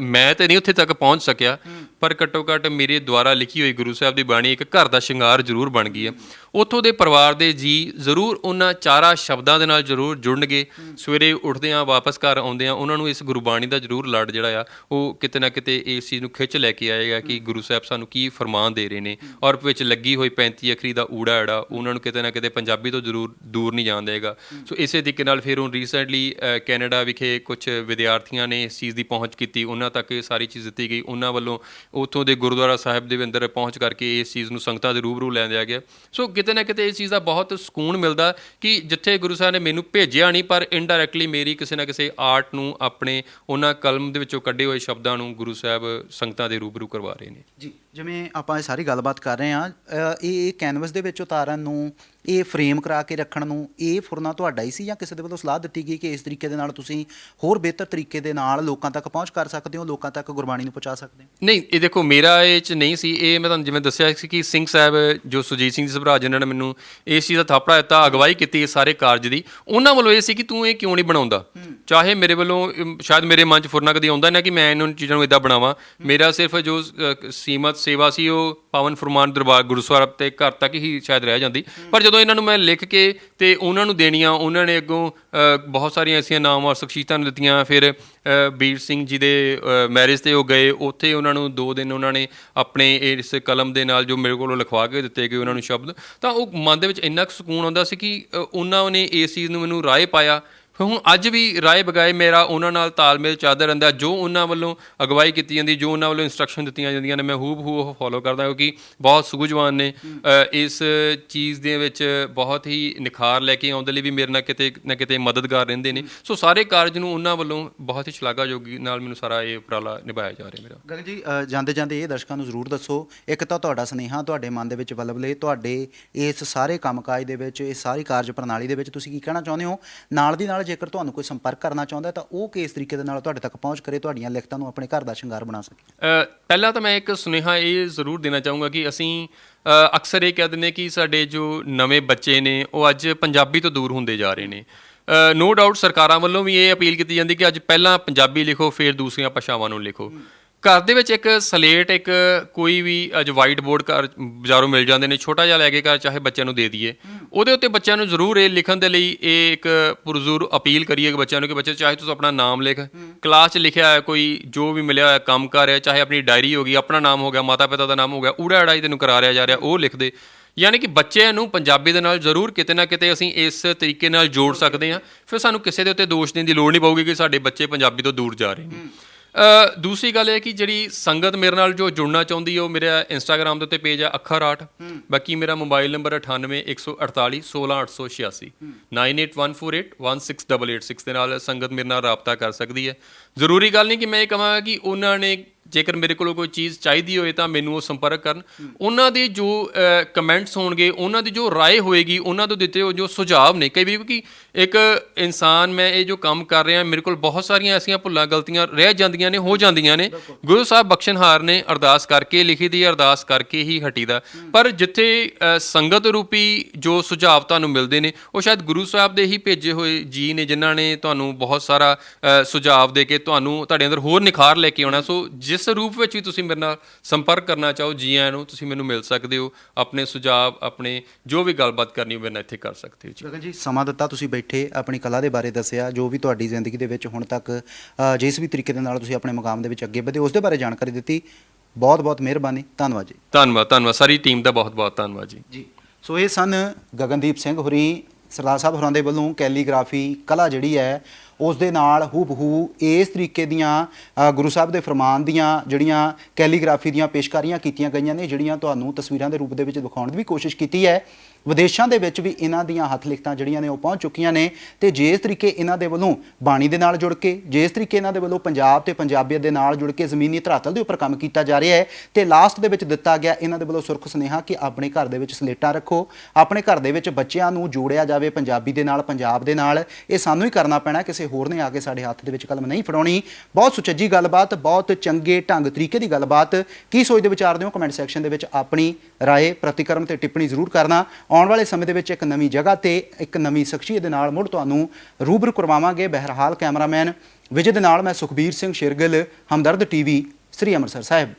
ਮੈਂ ਤੇ ਨਹੀਂ ਉੱਥੇ ਤੱਕ ਪਹੁੰਚ ਸਕਿਆ, ਪਰ ਘੱਟੋ ਘੱਟ ਮੇਰੇ ਦੁਆਰਾ ਲਿਖੀ ਹੋਈ ਗੁਰੂ ਸਾਹਿਬ ਦੀ ਬਾਣੀ ਇੱਕ ਘਰ ਦਾ ਸ਼ਿੰਗਾਰ ਜ਼ਰੂਰ ਬਣ ਗਈ ਹੈ। ਉੱਥੋਂ ਦੇ ਪਰਿਵਾਰ ਦੇ ਜੀ ਜ਼ਰੂਰ ਉਹਨਾਂ ਚਾਰਾ ਸ਼ਬਦਾਂ ਦੇ ਨਾਲ ਜ਼ਰੂਰ ਜੁੜਨਗੇ। ਸਵੇਰੇ ਉੱਠਦੇ ਆ ਵਾਪਸ ਘਰ ਆਉਂਦੇ ਆ ਉਹਨਾਂ ਨੂੰ ਇਸ ਗੁਰਬਾਣੀ ਦਾ ਜ਼ਰੂਰ ਲੜ ਜਿਹੜਾ ਆ, ਉਹ ਕਿਤੇ ਨਾ ਕਿਤੇ ਇਸ ਚੀਜ਼ ਨੂੰ ਖਿੱਚ ਲੈ ਕੇ ਆਏਗਾ ਕਿ ਗੁਰੂ ਸਾਹਿਬ ਸਾਨੂੰ ਕੀ ਫਰਮਾਨ ਦੇ ਰਹੇ ਨੇ। ਔਰ ਵਿੱਚ ਲੱਗੀ ਹੋਈ 35 ਅਖਰੀ ਦਾ ਊੜਾ ਐੜਾ ਉਹਨਾਂ ਨੂੰ ਕਿਤੇ ਨਾ ਕਿਤੇ ਪੰਜਾਬੀ ਤੋਂ ਜ਼ਰੂਰ ਦੂਰ ਨਹੀਂ ਜਾਣ ਦੇਗਾ। ਸੋ ਇਸੇ ਤਰੀਕੇ ਨਾਲ ਫਿਰ ਹੁਣ ਰੀਸੈਂਟਲੀ ਕੈਨੇਡਾ ਵਿਖੇ ਕੁਝ ਵਿਦਿਆਰਥੀਆਂ ਨੇ ਇਸ ਚੀਜ਼ ਦੀ ਪਹੁੰਚ ਕੀਤੀ ਕੀਤੀ, ਉਹਨਾਂ ਤੱਕ ਇਹ ਸਾਰੀ ਚੀਜ਼ ਦਿੱਤੀ ਗਈ। ਉਹਨਾਂ ਵੱਲੋਂ ਉੱਥੋਂ ਦੇ ਗੁਰਦੁਆਰਾ ਸਾਹਿਬ ਦੇ ਅੰਦਰ ਪਹੁੰਚ ਕਰਕੇ ਇਸ ਚੀਜ਼ ਨੂੰ ਸੰਗਤਾਂ ਦੇ ਰੂਬਰੂ ਲੈ ਲਿਆ ਗਿਆ। ਸੋ ਕਿਤੇ ਨਾ ਕਿਤੇ ਇਸ ਚੀਜ਼ ਦਾ ਬਹੁਤ ਸਕੂਨ ਮਿਲਦਾ ਕਿ ਜਿੱਥੇ ਗੁਰੂ ਸਾਹਿਬ ਨੇ ਮੈਨੂੰ ਭੇਜਿਆ ਨਹੀਂ, ਪਰ ਇਨਡਾਇਰੈਕਟਲੀ ਮੇਰੀ ਕਿਸੇ ਨਾ ਕਿਸੇ ਆਰਟ ਨੂੰ ਆਪਣੇ ਉਹਨਾਂ ਕਲਮ ਦੇ ਵਿੱਚੋਂ ਕੱਢੇ ਹੋਏ ਸ਼ਬਦਾਂ ਨੂੰ ਗੁਰੂ ਸਾਹਿਬ ਸੰਗਤਾਂ ਦੇ ਰੂਬਰੂ ਕਰਵਾ ਰਹੇ ਨੇ। ਜੀ, ਜਿਵੇਂ ਆਪਾਂ ਇਹ ਸਾਰੀ ਗੱਲਬਾਤ ਕਰ ਰਹੇ ਹਾਂ ਇਹ ਕੈਨਵਸ ਦੇ ਵਿੱਚ ਉਤਾਰਨ ਨੂੰ, ਇਹ ਫਰੇਮ ਕਰਾ ਕੇ ਰੱਖਣ ਨੂੰ, ਇਹ ਫੁਰਨਾ ਤੁਹਾਡਾ ਹੀ ਸੀ ਜਾਂ ਕਿਸੇ ਦੇ ਵੱਲੋਂ ਸਲਾਹ ਦਿੱਤੀ ਗਈ ਕਿ ਇਸ ਤਰੀਕੇ ਦੇ ਨਾਲ ਤੁਸੀਂ ਹੋਰ ਬਿਹਤਰ ਤਰੀਕੇ ਦੇ ਨਾਲ ਲੋਕਾਂ ਤੱਕ ਪਹੁੰਚ ਕਰ ਸਕਦੇ ਹੋ? ਲੋਕਾਂ ਤੱਕ ਗੁਰਬਾਣੀ ਨੂੰ ਪਹੁੰਚਾ ਸਕਦੇ ਹੋ? ਨਹੀਂ ਇਹ ਦੇਖੋ ਮੇਰਾ ਇਹ ਚ ਨਹੀਂ ਸੀ। ਇਹ ਮੈਂ ਤੁਹਾਨੂੰ ਜਿਵੇਂ ਦੱਸਿਆ ਸੀ ਕਿ ਸਿੰਘ ਸਾਹਿਬ ਜੋ ਸੁਜੀਤ ਸਿੰਘ ਸਭਰਾ ਜਿਨ੍ਹਾਂ ਨੇ ਮੈਨੂੰ ਇਸ ਚੀਜ਼ ਦਾ ਥਾਪੜਾ ਦਿੱਤਾ ਅਗਵਾਈ ਕੀਤੀ ਇਸ ਸਾਰੇ ਕਾਰਜ ਦੀ ਉਹਨਾਂ ਵੱਲੋਂ ਇਹ ਸੀ ਕਿ ਤੂੰ ਇਹ ਕਿਉਂ ਨਹੀਂ ਬਣਾਉਂਦਾ? ਚਾਹੇ ਮੇਰੇ ਵੱਲੋਂ ਅਮ, ਸ਼ਾਇਦ ਮੇਰੇ ਮਨ 'ਚ ਫੁਰਨਾ ਕਦੀ ਆਉਂਦਾ ਨਾ ਕਿ ਮੈਂ ਇਹਨਾਂ ਚੀਜ਼ਾਂ ਨੂੰ ਇਦਾਂ ਬਣਾਵਾਂ। ਮੇਰਾ ਸਿਰਫ ਜੋ ਅ, ਸੀਮਤ ਸੇਵਾ ਸੀ ਉਹ ਪਾਵਨ ਫਰਮਾਨ ਦਰਬਾਰ ਗੁਰੂ ਸਾਹਿਬ ਤੇ ਘਰ ਤੱਕ ਹੀ ਸ਼ਾਇਦ ਰਹਿ ਜਾਂਦੀ। ਪਰ ਜਦੋਂ ਇਹਨਾਂ ਨੂੰ ਮੈਂ ਲਿਖ ਕੇ ਤੇ ਉਹਨਾਂ ਨੂੰ ਦੇਣੀਆਂ ਉਹਨਾਂ ਨੇ ਅੱਗੋਂ ਅ, ਬਹੁਤ ਸਾਰੀਆਂ ਐਸੀਆਂ ਨਾਮਵਰ ਸ਼ਖਸੀਅਤਾਂ ਨੂੰ ਦਿੱਤੀਆਂ। ਫਿਰ ਅ, ਵੀਰ ਸਿੰਘ ਜੀ ਦੇ ਮੈਰਿਜ ਤੇ ਉਹ ਗਏ। ਉੱਥੇ ਉਹਨਾਂ ਨੂੰ ਦੋ ਦਿਨ ਉਹਨਾਂ ਨੇ ਆਪਣੇ ਇਸ ਕਲਮ ਦੇ ਨਾਲ ਜੋ ਮੇਰੇ ਕੋਲੋਂ ਲਿਖਵਾ ਕੇ ਦਿੱਤੇ ਗਏ ਉਹਨਾਂ ਨੂੰ ਸ਼ਬਦ। ਤਾਂ ਉਹ ਮਨ ਦੇ ਵਿੱਚ ਇੰਨਾ ਕੁ ਸਕੂਨ ਆਉਂਦਾ ਸੀ ਕਿ ਅ, ਉਹਨਾਂ ਨੇ ਇਸ ਚੀਜ਼ ਨੂੰ ਮੈਨੂੰ ਰਾਏ ਪਾਇਆ। ਹੁਣ ਅੱਜ ਵੀ ਰਾਏ ਬਗਾਏ ਮੇਰਾ ਉਹਨਾਂ ਨਾਲ ਤਾਲਮੇਲ ਚੱਲਦਾ ਰਹਿੰਦਾ ਜੋ ਉਹਨਾਂ ਵੱਲੋਂ ਅਗਵਾਈ ਕੀਤੀ ਜਾਂਦੀ ਜੋ ਉਹਨਾਂ ਵੱਲੋਂ ਇਨਸਟਰਕਸ਼ਨ ਦਿੱਤੀਆਂ ਜਾਂਦੀਆਂ ਨੇ ਮੈਂ ਹੂਬ ਹੂ ਉਹ ਫੋਲੋ ਕਰਦਾ ਕਿਉਂਕਿ ਬਹੁਤ ਸੂਝਵਾਨ ਨੇ। ਇਸ ਚੀਜ਼ ਦੇ ਵਿੱਚ ਬਹੁਤ ਹੀ ਨਿਖਾਰ ਲੈ ਕੇ ਆਉਣ ਦੇ ਲਈ ਵੀ ਮੇਰੇ ਨਾਲ ਕਿਤੇ ਨਾ ਕਿਤੇ ਮਦਦਗਾਰ ਰਹਿੰਦੇ ਨੇ। ਸੋ ਸਾਰੇ ਕਾਰਜ ਨੂੰ ਉਹਨਾਂ ਵੱਲੋਂ ਬਹੁਤ ਹੀ ਸ਼ਲਾਘਾਯੋਗੀ ਨਾਲ ਮੈਨੂੰ ਸਾਰਾ ਇਹ ਉਪਰਾਲਾ ਨਿਭਾਇਆ ਜਾ ਰਿਹਾ ਮੇਰਾ। ਗਗਨ ਜੀ ਜਾਂਦੇ ਜਾਂਦੇ ਇਹ ਦਰਸ਼ਕਾਂ ਨੂੰ ਜ਼ਰੂਰ ਦੱਸੋ ਇੱਕ ਤਾਂ ਤੁਹਾਡਾ ਸੁਨੇਹਾ ਤੁਹਾਡੇ ਮਨ ਦੇ ਵਿੱਚ ਬਲਬਲੇ ਤੁਹਾਡੇ ਇਸ ਸਾਰੇ ਕੰਮਕਾਜ ਦੇ ਵਿੱਚ ਇਸ ਸਾਰੀ ਕਾਰਜ ਪ੍ਰਣਾਲੀ ਦੇ ਵਿੱਚ ਤੁਸੀਂ ਕੀ ਕਹਿਣਾ ਚਾਹੁੰਦੇ ਹੋ? ਨਾਲ ਦੀ ਨਾਲ ਜੇਕਰ ਤੁਹਾਨੂੰ ਕੋਈ ਸੰਪਰਕ ਕਰਨਾ ਚਾਹੁੰਦਾ ਤਾਂ ਉਹ ਕਿਸ ਤਰੀਕੇ ਦੇ ਨਾਲ ਤੁਹਾਡੇ ਤੱਕ ਪਹੁੰਚ ਕਰੇ, ਤੁਹਾਡੀਆਂ ਲਿਖਤਾਂ ਨੂੰ ਆਪਣੇ ਘਰ ਦਾ ਸ਼ਿੰਗਾਰ ਬਣਾ ਸਕੇ। ਪਹਿਲਾਂ ਤਾਂ ਮੈਂ ਇੱਕ ਸੁਨੇਹਾ ਇਹ ਜ਼ਰੂਰ ਦੇਣਾ ਚਾਹੂੰਗਾ ਕਿ ਅਸੀਂ ਅਕਸਰ ਇਹ ਕਹਿ ਦਿੰਦੇ ਹਾਂ ਕਿ ਸਾਡੇ ਜੋ ਨਵੇਂ ਬੱਚੇ ਨੇ, ਉਹ ਅੱਜ ਪੰਜਾਬੀ ਤੋਂ ਦੂਰ ਹੁੰਦੇ ਜਾ ਰਹੇ ਨੇ। ਨੋ ਡਾਊਟ ਸਰਕਾਰਾਂ ਵੱਲੋਂ ਵੀ ਇਹ ਅਪੀਲ ਕੀਤੀ ਜਾਂਦੀ ਕਿ ਅੱਜ ਪਹਿਲਾਂ ਪੰਜਾਬੀ ਲਿਖੋ, ਫਿਰ ਦੂਸਰੀਆਂ ਭਾਸ਼ਾਵਾਂ ਨੂੰ ਲਿਖੋ। ਘਰ ਦੇ ਵਿੱਚ ਇੱਕ ਸਲੇਟ, ਇੱਕ ਕੋਈ ਵੀ ਅੱਜ ਵਾਈਟ ਬੋਰਡ ਘਰ ਬਾਜ਼ਾਰੋਂ ਮਿਲ ਜਾਂਦੇ ਨੇ, ਛੋਟਾ ਜਿਹਾ ਲੈ ਕੇ ਘਰ ਚਾਹੇ ਬੱਚਿਆਂ ਨੂੰ ਦੇ ਦਈਏ। ਉਹਦੇ ਉੱਤੇ ਬੱਚਿਆਂ ਨੂੰ ਜ਼ਰੂਰ ਇਹ ਲਿਖਣ ਦੇ ਲਈ ਇਹ ਇੱਕ ਪੁਰਜ਼ੂਰ ਅਪੀਲ ਕਰੀਏ ਕਿ ਬੱਚਿਆਂ ਨੂੰ ਕਿ ਬੱਚੇ ਚਾਹੇ ਤੁਸੀਂ ਆਪਣਾ ਨਾਮ ਲਿਖ। ਕਲਾਸ 'ਚ ਲਿਖਿਆ ਹੋਇਆ ਕੋਈ, ਜੋ ਵੀ ਮਿਲਿਆ ਹੋਇਆ ਕੰਮ ਕਰ ਰਿਹਾ, ਚਾਹੇ ਆਪਣੀ ਡਾਇਰੀ ਹੋ ਗਈ, ਆਪਣਾ ਨਾਮ ਹੋ ਗਿਆ ਮਾਤਾ ਪਿਤਾ ਦਾ ਨਾਮ ਹੋ ਗਿਆ, ਊੜਾ ਅੜਾਈ ਤੈਨੂੰ ਕਰਾ ਰਿਹਾ ਜਾ ਰਿਹਾ, ਉਹ ਲਿਖ ਦੇ। ਯਾਨੀ ਕਿ ਬੱਚਿਆਂ ਨੂੰ ਪੰਜਾਬੀ ਦੇ ਨਾਲ ਜ਼ਰੂਰ ਕਿਤੇ ਨਾ ਕਿਤੇ ਅਸੀਂ ਇਸ ਤਰੀਕੇ ਨਾਲ ਜੋੜ ਸਕਦੇ ਹਾਂ। ਫਿਰ ਸਾਨੂੰ ਕਿਸੇ ਦੇ ਉੱਤੇ ਦੋਸ਼ ਦੇਣ ਦੀ ਲੋੜ ਨਹੀਂ ਪਊਗੀ ਕਿ ਸਾਡੇ ਬੱਚੇ ਪੰਜਾਬੀ ਤੋਂ ਦੂਰ ਜਾ ਰਹੇ ਨੇ। ਦੂਸਰੀ ਗੱਲ ਇਹ ਹੈ ਕਿ ਜਿਹੜੀ ਸੰਗਤ ਮੇਰੇ ਨਾਲ ਜੋ ਜੁੜਨਾ ਚਾਹੁੰਦੀ ਹੈ ਉਹ ਮੇਰਾ ਇੰਸਟਾਗ੍ਰam ਦੇ ਉੱਤੇ ਪੇਜ ਹੈ ਅੱਖਰ ਆਰਟ ਬਾਕੀ ਮੇਰਾ ਮੋਬਾਈਲ ਨੰਬਰ 981481 16886 9814816886 ਦੇ ਨਾਲ ਸੰਗਤ ਮੇਰੇ ਨਾਲ ਰਾਬਤਾ ਕਰ ਸਕਦੀ ਹੈ ਜ਼ਰੂਰੀ ਗੱਲ ਨਹੀਂ ਕਿ ਮੈਂ ਇਹ ਕਹਾਂਗਾ ਕਿ ਉਹਨਾਂ ਨੇ ਜੇਕਰ ਮੇਰੇ ਕੋਲੋਂ ਕੋਈ ਚੀਜ਼ ਚਾਹੀਦੀ ਹੋਏ ਤਾਂ ਮੈਨੂੰ ਉਹ ਸੰਪਰਕ ਕਰਨ ਉਹਨਾਂ ਦੇ ਜੋ ਕਮੈਂਟਸ ਹੋਣਗੇ ਉਹਨਾਂ ਦੀ ਜੋ رائے ਹੋਏਗੀ ਉਹਨਾਂ ਤੋਂ ਦਿੱਤੇ ਹੋ ਜੋ ਸੁਝਾਅ ਨੇ ਕਈ ਵਾਰੀ ਕਿਉਂਕਿ ਇੱਕ ਇਨਸਾਨ ਮੈਂ ਇਹ ਜੋ ਕੰਮ ਕਰ ਰਿਹਾ ਮੇਰੇ ਕੋਲ ਬਹੁਤ ਸਾਰੀਆਂ ਐਸੀਆਂ ਭੁੱਲਾਂ ਗਲਤੀਆਂ ਰਹਿ ਜਾਂਦੀਆਂ ਨੇ ਹੋ ਜਾਂਦੀਆਂ ਨੇ ਗੁਰੂ ਸਾਹਿਬ ਬਖਸ਼ਣਹਾਰ ਨੇ ਅਰਦਾਸ ਕਰਕੇ ਲਿਖੀ ਦੀ ਅਰਦਾਸ ਕਰਕੇ ਹੀ ਹਟੀਦਾ ਪਰ ਜਿੱਥੇ ਅ, ਸੰਗਤ ਰੂਪੀ ਜੋ ਸੁਝਾਅ ਤੁਹਾਨੂੰ ਮਿਲਦੇ ਨੇ ਉਹ ਸ਼ਾਇਦ ਗੁਰੂ ਸਾਹਿਬ ਦੇ ਹੀ ਭੇਜੇ ਹੋਏ ਜੀ ਨੇ ਜਿਨ੍ਹਾਂ ਨੇ ਤੁਹਾਨੂੰ ਬਹੁਤ ਸਾਰਾ ਅ, ਸੁਝਾਅ ਦੇ ਕੇ ਤੁਹਾਨੂੰ ਤੁਹਾਡੇ ਅੰਦਰ ਹੋਰ ਨਿਖਾਰ ਲੈ ਕੇ ਆਉਣਾ ਸੋ ਜਿਸ ਰੂਪ ਵਿੱਚ ਵੀ ਤੁਸੀਂ ਮੇਰੇ ਨਾਲ ਸੰਪਰਕ ਕਰਨਾ ਚਾਹੋ ਜੀ ਆਇਆਂ ਨੂੰ ਤੁਸੀਂ ਮੈਨੂੰ ਮਿਲ ਸਕਦੇ ਹੋ ਆਪਣੇ ਸੁਝਾਅ ਆਪਣੇ ਜੋ ਵੀ ਗੱਲਬਾਤ ਕਰਨੀ ਹੋਵੇ ਨਾਲ ਇੱਥੇ ਕਰ ਸਕਦੇ ਹੋ ਜੀ। ਗਗਨ ਜੀ ਸਮਾਂ ਦਿੱਤਾ ਤੁਸੀਂ ਬੈਠੇ ਆਪਣੀ ਕਲਾ ਦੇ ਬਾਰੇ ਦੱਸਿਆ ਜੋ ਵੀ ਤੁਹਾਡੀ ਜ਼ਿੰਦਗੀ ਦੇ ਵਿੱਚ ਹੁਣ ਤੱਕ ਜਿਸ ਵੀ ਤਰੀਕੇ ਦੇ ਨਾਲ ਤੁਸੀਂ ਆਪਣੇ ਮੁਕਾਮ ਦੇ ਵਿੱਚ ਅੱਗੇ ਵਧੇ ਉਸ ਦੇ ਬਾਰੇ ਜਾਣਕਾਰੀ ਦਿੱਤੀ। ਬਹੁਤ ਬਹੁਤ ਮਿਹਰਬਾਨੀ ਧੰਨਵਾਦ ਜੀ। ਧੰਨਵਾਦ ਧੰਨਵਾਦ। ਸਾਰੀ ਟੀਮ ਦਾ ਬਹੁਤ ਬਹੁਤ ਧੰਨਵਾਦ ਜੀ। ਜੀ ਸੋ ਇਹ ਸਨ ਗਗਨਦੀਪ ਸਿੰਘ ਹੋਰੀ ਸਰਦਾਰ ਸਾਹਿਬ ਹੋਰਾਂ ਦੇ ਵੱਲੋਂ ਕੈਲੀਗ੍ਰਾਫੀ ਕਲਾ ਜਿਹੜੀ ਹੈ ਉਸ ਦੇ ਨਾਲ ਹੂਬਹੂ ਇਸ ਤਰੀਕੇ ਦੀਆਂ ਗੁਰੂ ਸਾਹਿਬ ਦੇ ਫਰਮਾਨ ਦੀਆਂ ਜਿਹੜੀਆਂ ਕੈਲੀਗ੍ਰਾਫੀ ਦੀਆਂ ਪੇਸ਼ਕਾਰੀਆਂ ਕੀਤੀਆਂ ਗਈਆਂ ਨੇ, ਜਿਹੜੀਆਂ ਤੁਹਾਨੂੰ ਤਸਵੀਰਾਂ ਦੇ ਰੂਪ ਦੇ ਵਿੱਚ ਦਿਖਾਉਣ ਦੀ ਵੀ ਕੋਸ਼ਿਸ਼ ਕੀਤੀ ਹੈ। ਵਿਦੇਸ਼ਾਂ ਦੇ ਵਿੱਚ ਵੀ ਇਹਨਾਂ ਦੀਆਂ ਹੱਥ ਲਿਖਤਾਂ ਜਿਹੜੀਆਂ ਨੇ ਉਹ ਪਹੁੰਚ ਚੁੱਕੀਆਂ ਨੇ ਤੇ ਜਿਸ ਤਰੀਕੇ ਇਹਨਾਂ ਦੇ ਵੱਲੋਂ ਬਾਣੀ ਦੇ ਨਾਲ ਜੁੜ ਕੇ, ਜਿਸ ਤਰੀਕੇ ਇਹਨਾਂ ਦੇ ਵੱਲੋਂ ਪੰਜਾਬ ਤੇ ਪੰਜਾਬੀਅਤ ਦੇ ਨਾਲ ਜੁੜ ਕੇ ਜ਼ਮੀਨੀ ਧਰਾਤਲ ਦੇ ਉੱਪਰ ਕੰਮ ਕੀਤਾ ਜਾ ਰਿਹਾ ਹੈ ਤੇ ਲਾਸਟ ਦੇ ਵਿੱਚ ਦਿੱਤਾ ਗਿਆ ਇਹਨਾਂ ਦੇ ਵੱਲੋਂ ਸੁਰਖ ਸੁਨੇਹਾ ਕਿ ਆਪਣੇ ਘਰ ਦੇ ਵਿੱਚ ਸਲੇਟਾਂ ਰੱਖੋ, ਆਪਣੇ ਘਰ ਦੇ ਵਿੱਚ ਬੱਚਿਆਂ ਨੂੰ ਜੋੜਿਆ ਜਾਵੇ ਪੰਜਾਬੀ ਦੇ ਨਾਲ, ਪੰਜਾਬ ਦੇ ਨਾਲ, ਇਹ ਸਾਨੂੰ ਹੀ ਕਰਨਾ ਪੈਣਾ ਕਿਸੇ ਹੋਰ ਨੇ ਆ ਕੇ ਸਾਡੇ ਹੱਥ ਦੇ ਵਿੱਚ ਕਲਮ ਨਹੀਂ ਫੜਾਉਣੀ। ਬਹੁਤ ਸੁਚੱਜੀ ਗੱਲਬਾਤ, ਬਹੁਤ ਚੰਗੇ ਢੰਗ ਤਰੀਕੇ ਦੀ ਗੱਲਬਾਤ। ਕੀ ਸੋਚਦੇ ਵਿਚਾਰਦੇ ਹੋ? ਕਮੈਂਟ ਸੈਕਸ਼ਨ ਦੇ ਵਿੱਚ ਆਪਣੀ ਰਾਏ, ਪ੍ਰਤੀਕਰਮ ਤੇ ਟਿੱਪਣੀ ਜ਼ਰੂਰ ਕਰਨਾ। ਆਉਣ ਵਾਲੇ ਸਮੇਂ ਦੇ ਵਿੱਚ ਇੱਕ ਨਵੀਂ ਜਗ੍ਹਾ ਤੇ ਇੱਕ ਨਵੀਂ ਸ਼ਖਸੀਅਤ ਦੇ ਨਾਲ ਮੁੜ ਤੁਹਾਨੂੰ ਰੂਬਰੂ ਕਰਵਾਵਾਂਗੇ। ਬਹਿਰਹਾਲ ਕੈਮਰਾਮੈਨ ਵਿਜੇ ਦੇ ਨਾਲ ਮੈਂ ਸੁਖਬੀਰ ਸਿੰਘ ਸ਼ੇਰਗਿੱਲ, ਹਮਦਰਦ ਟੀਵੀ, ਸ੍ਰੀ ਅੰਮ੍ਰਿਤਸਰ ਸਾਹਿਬ।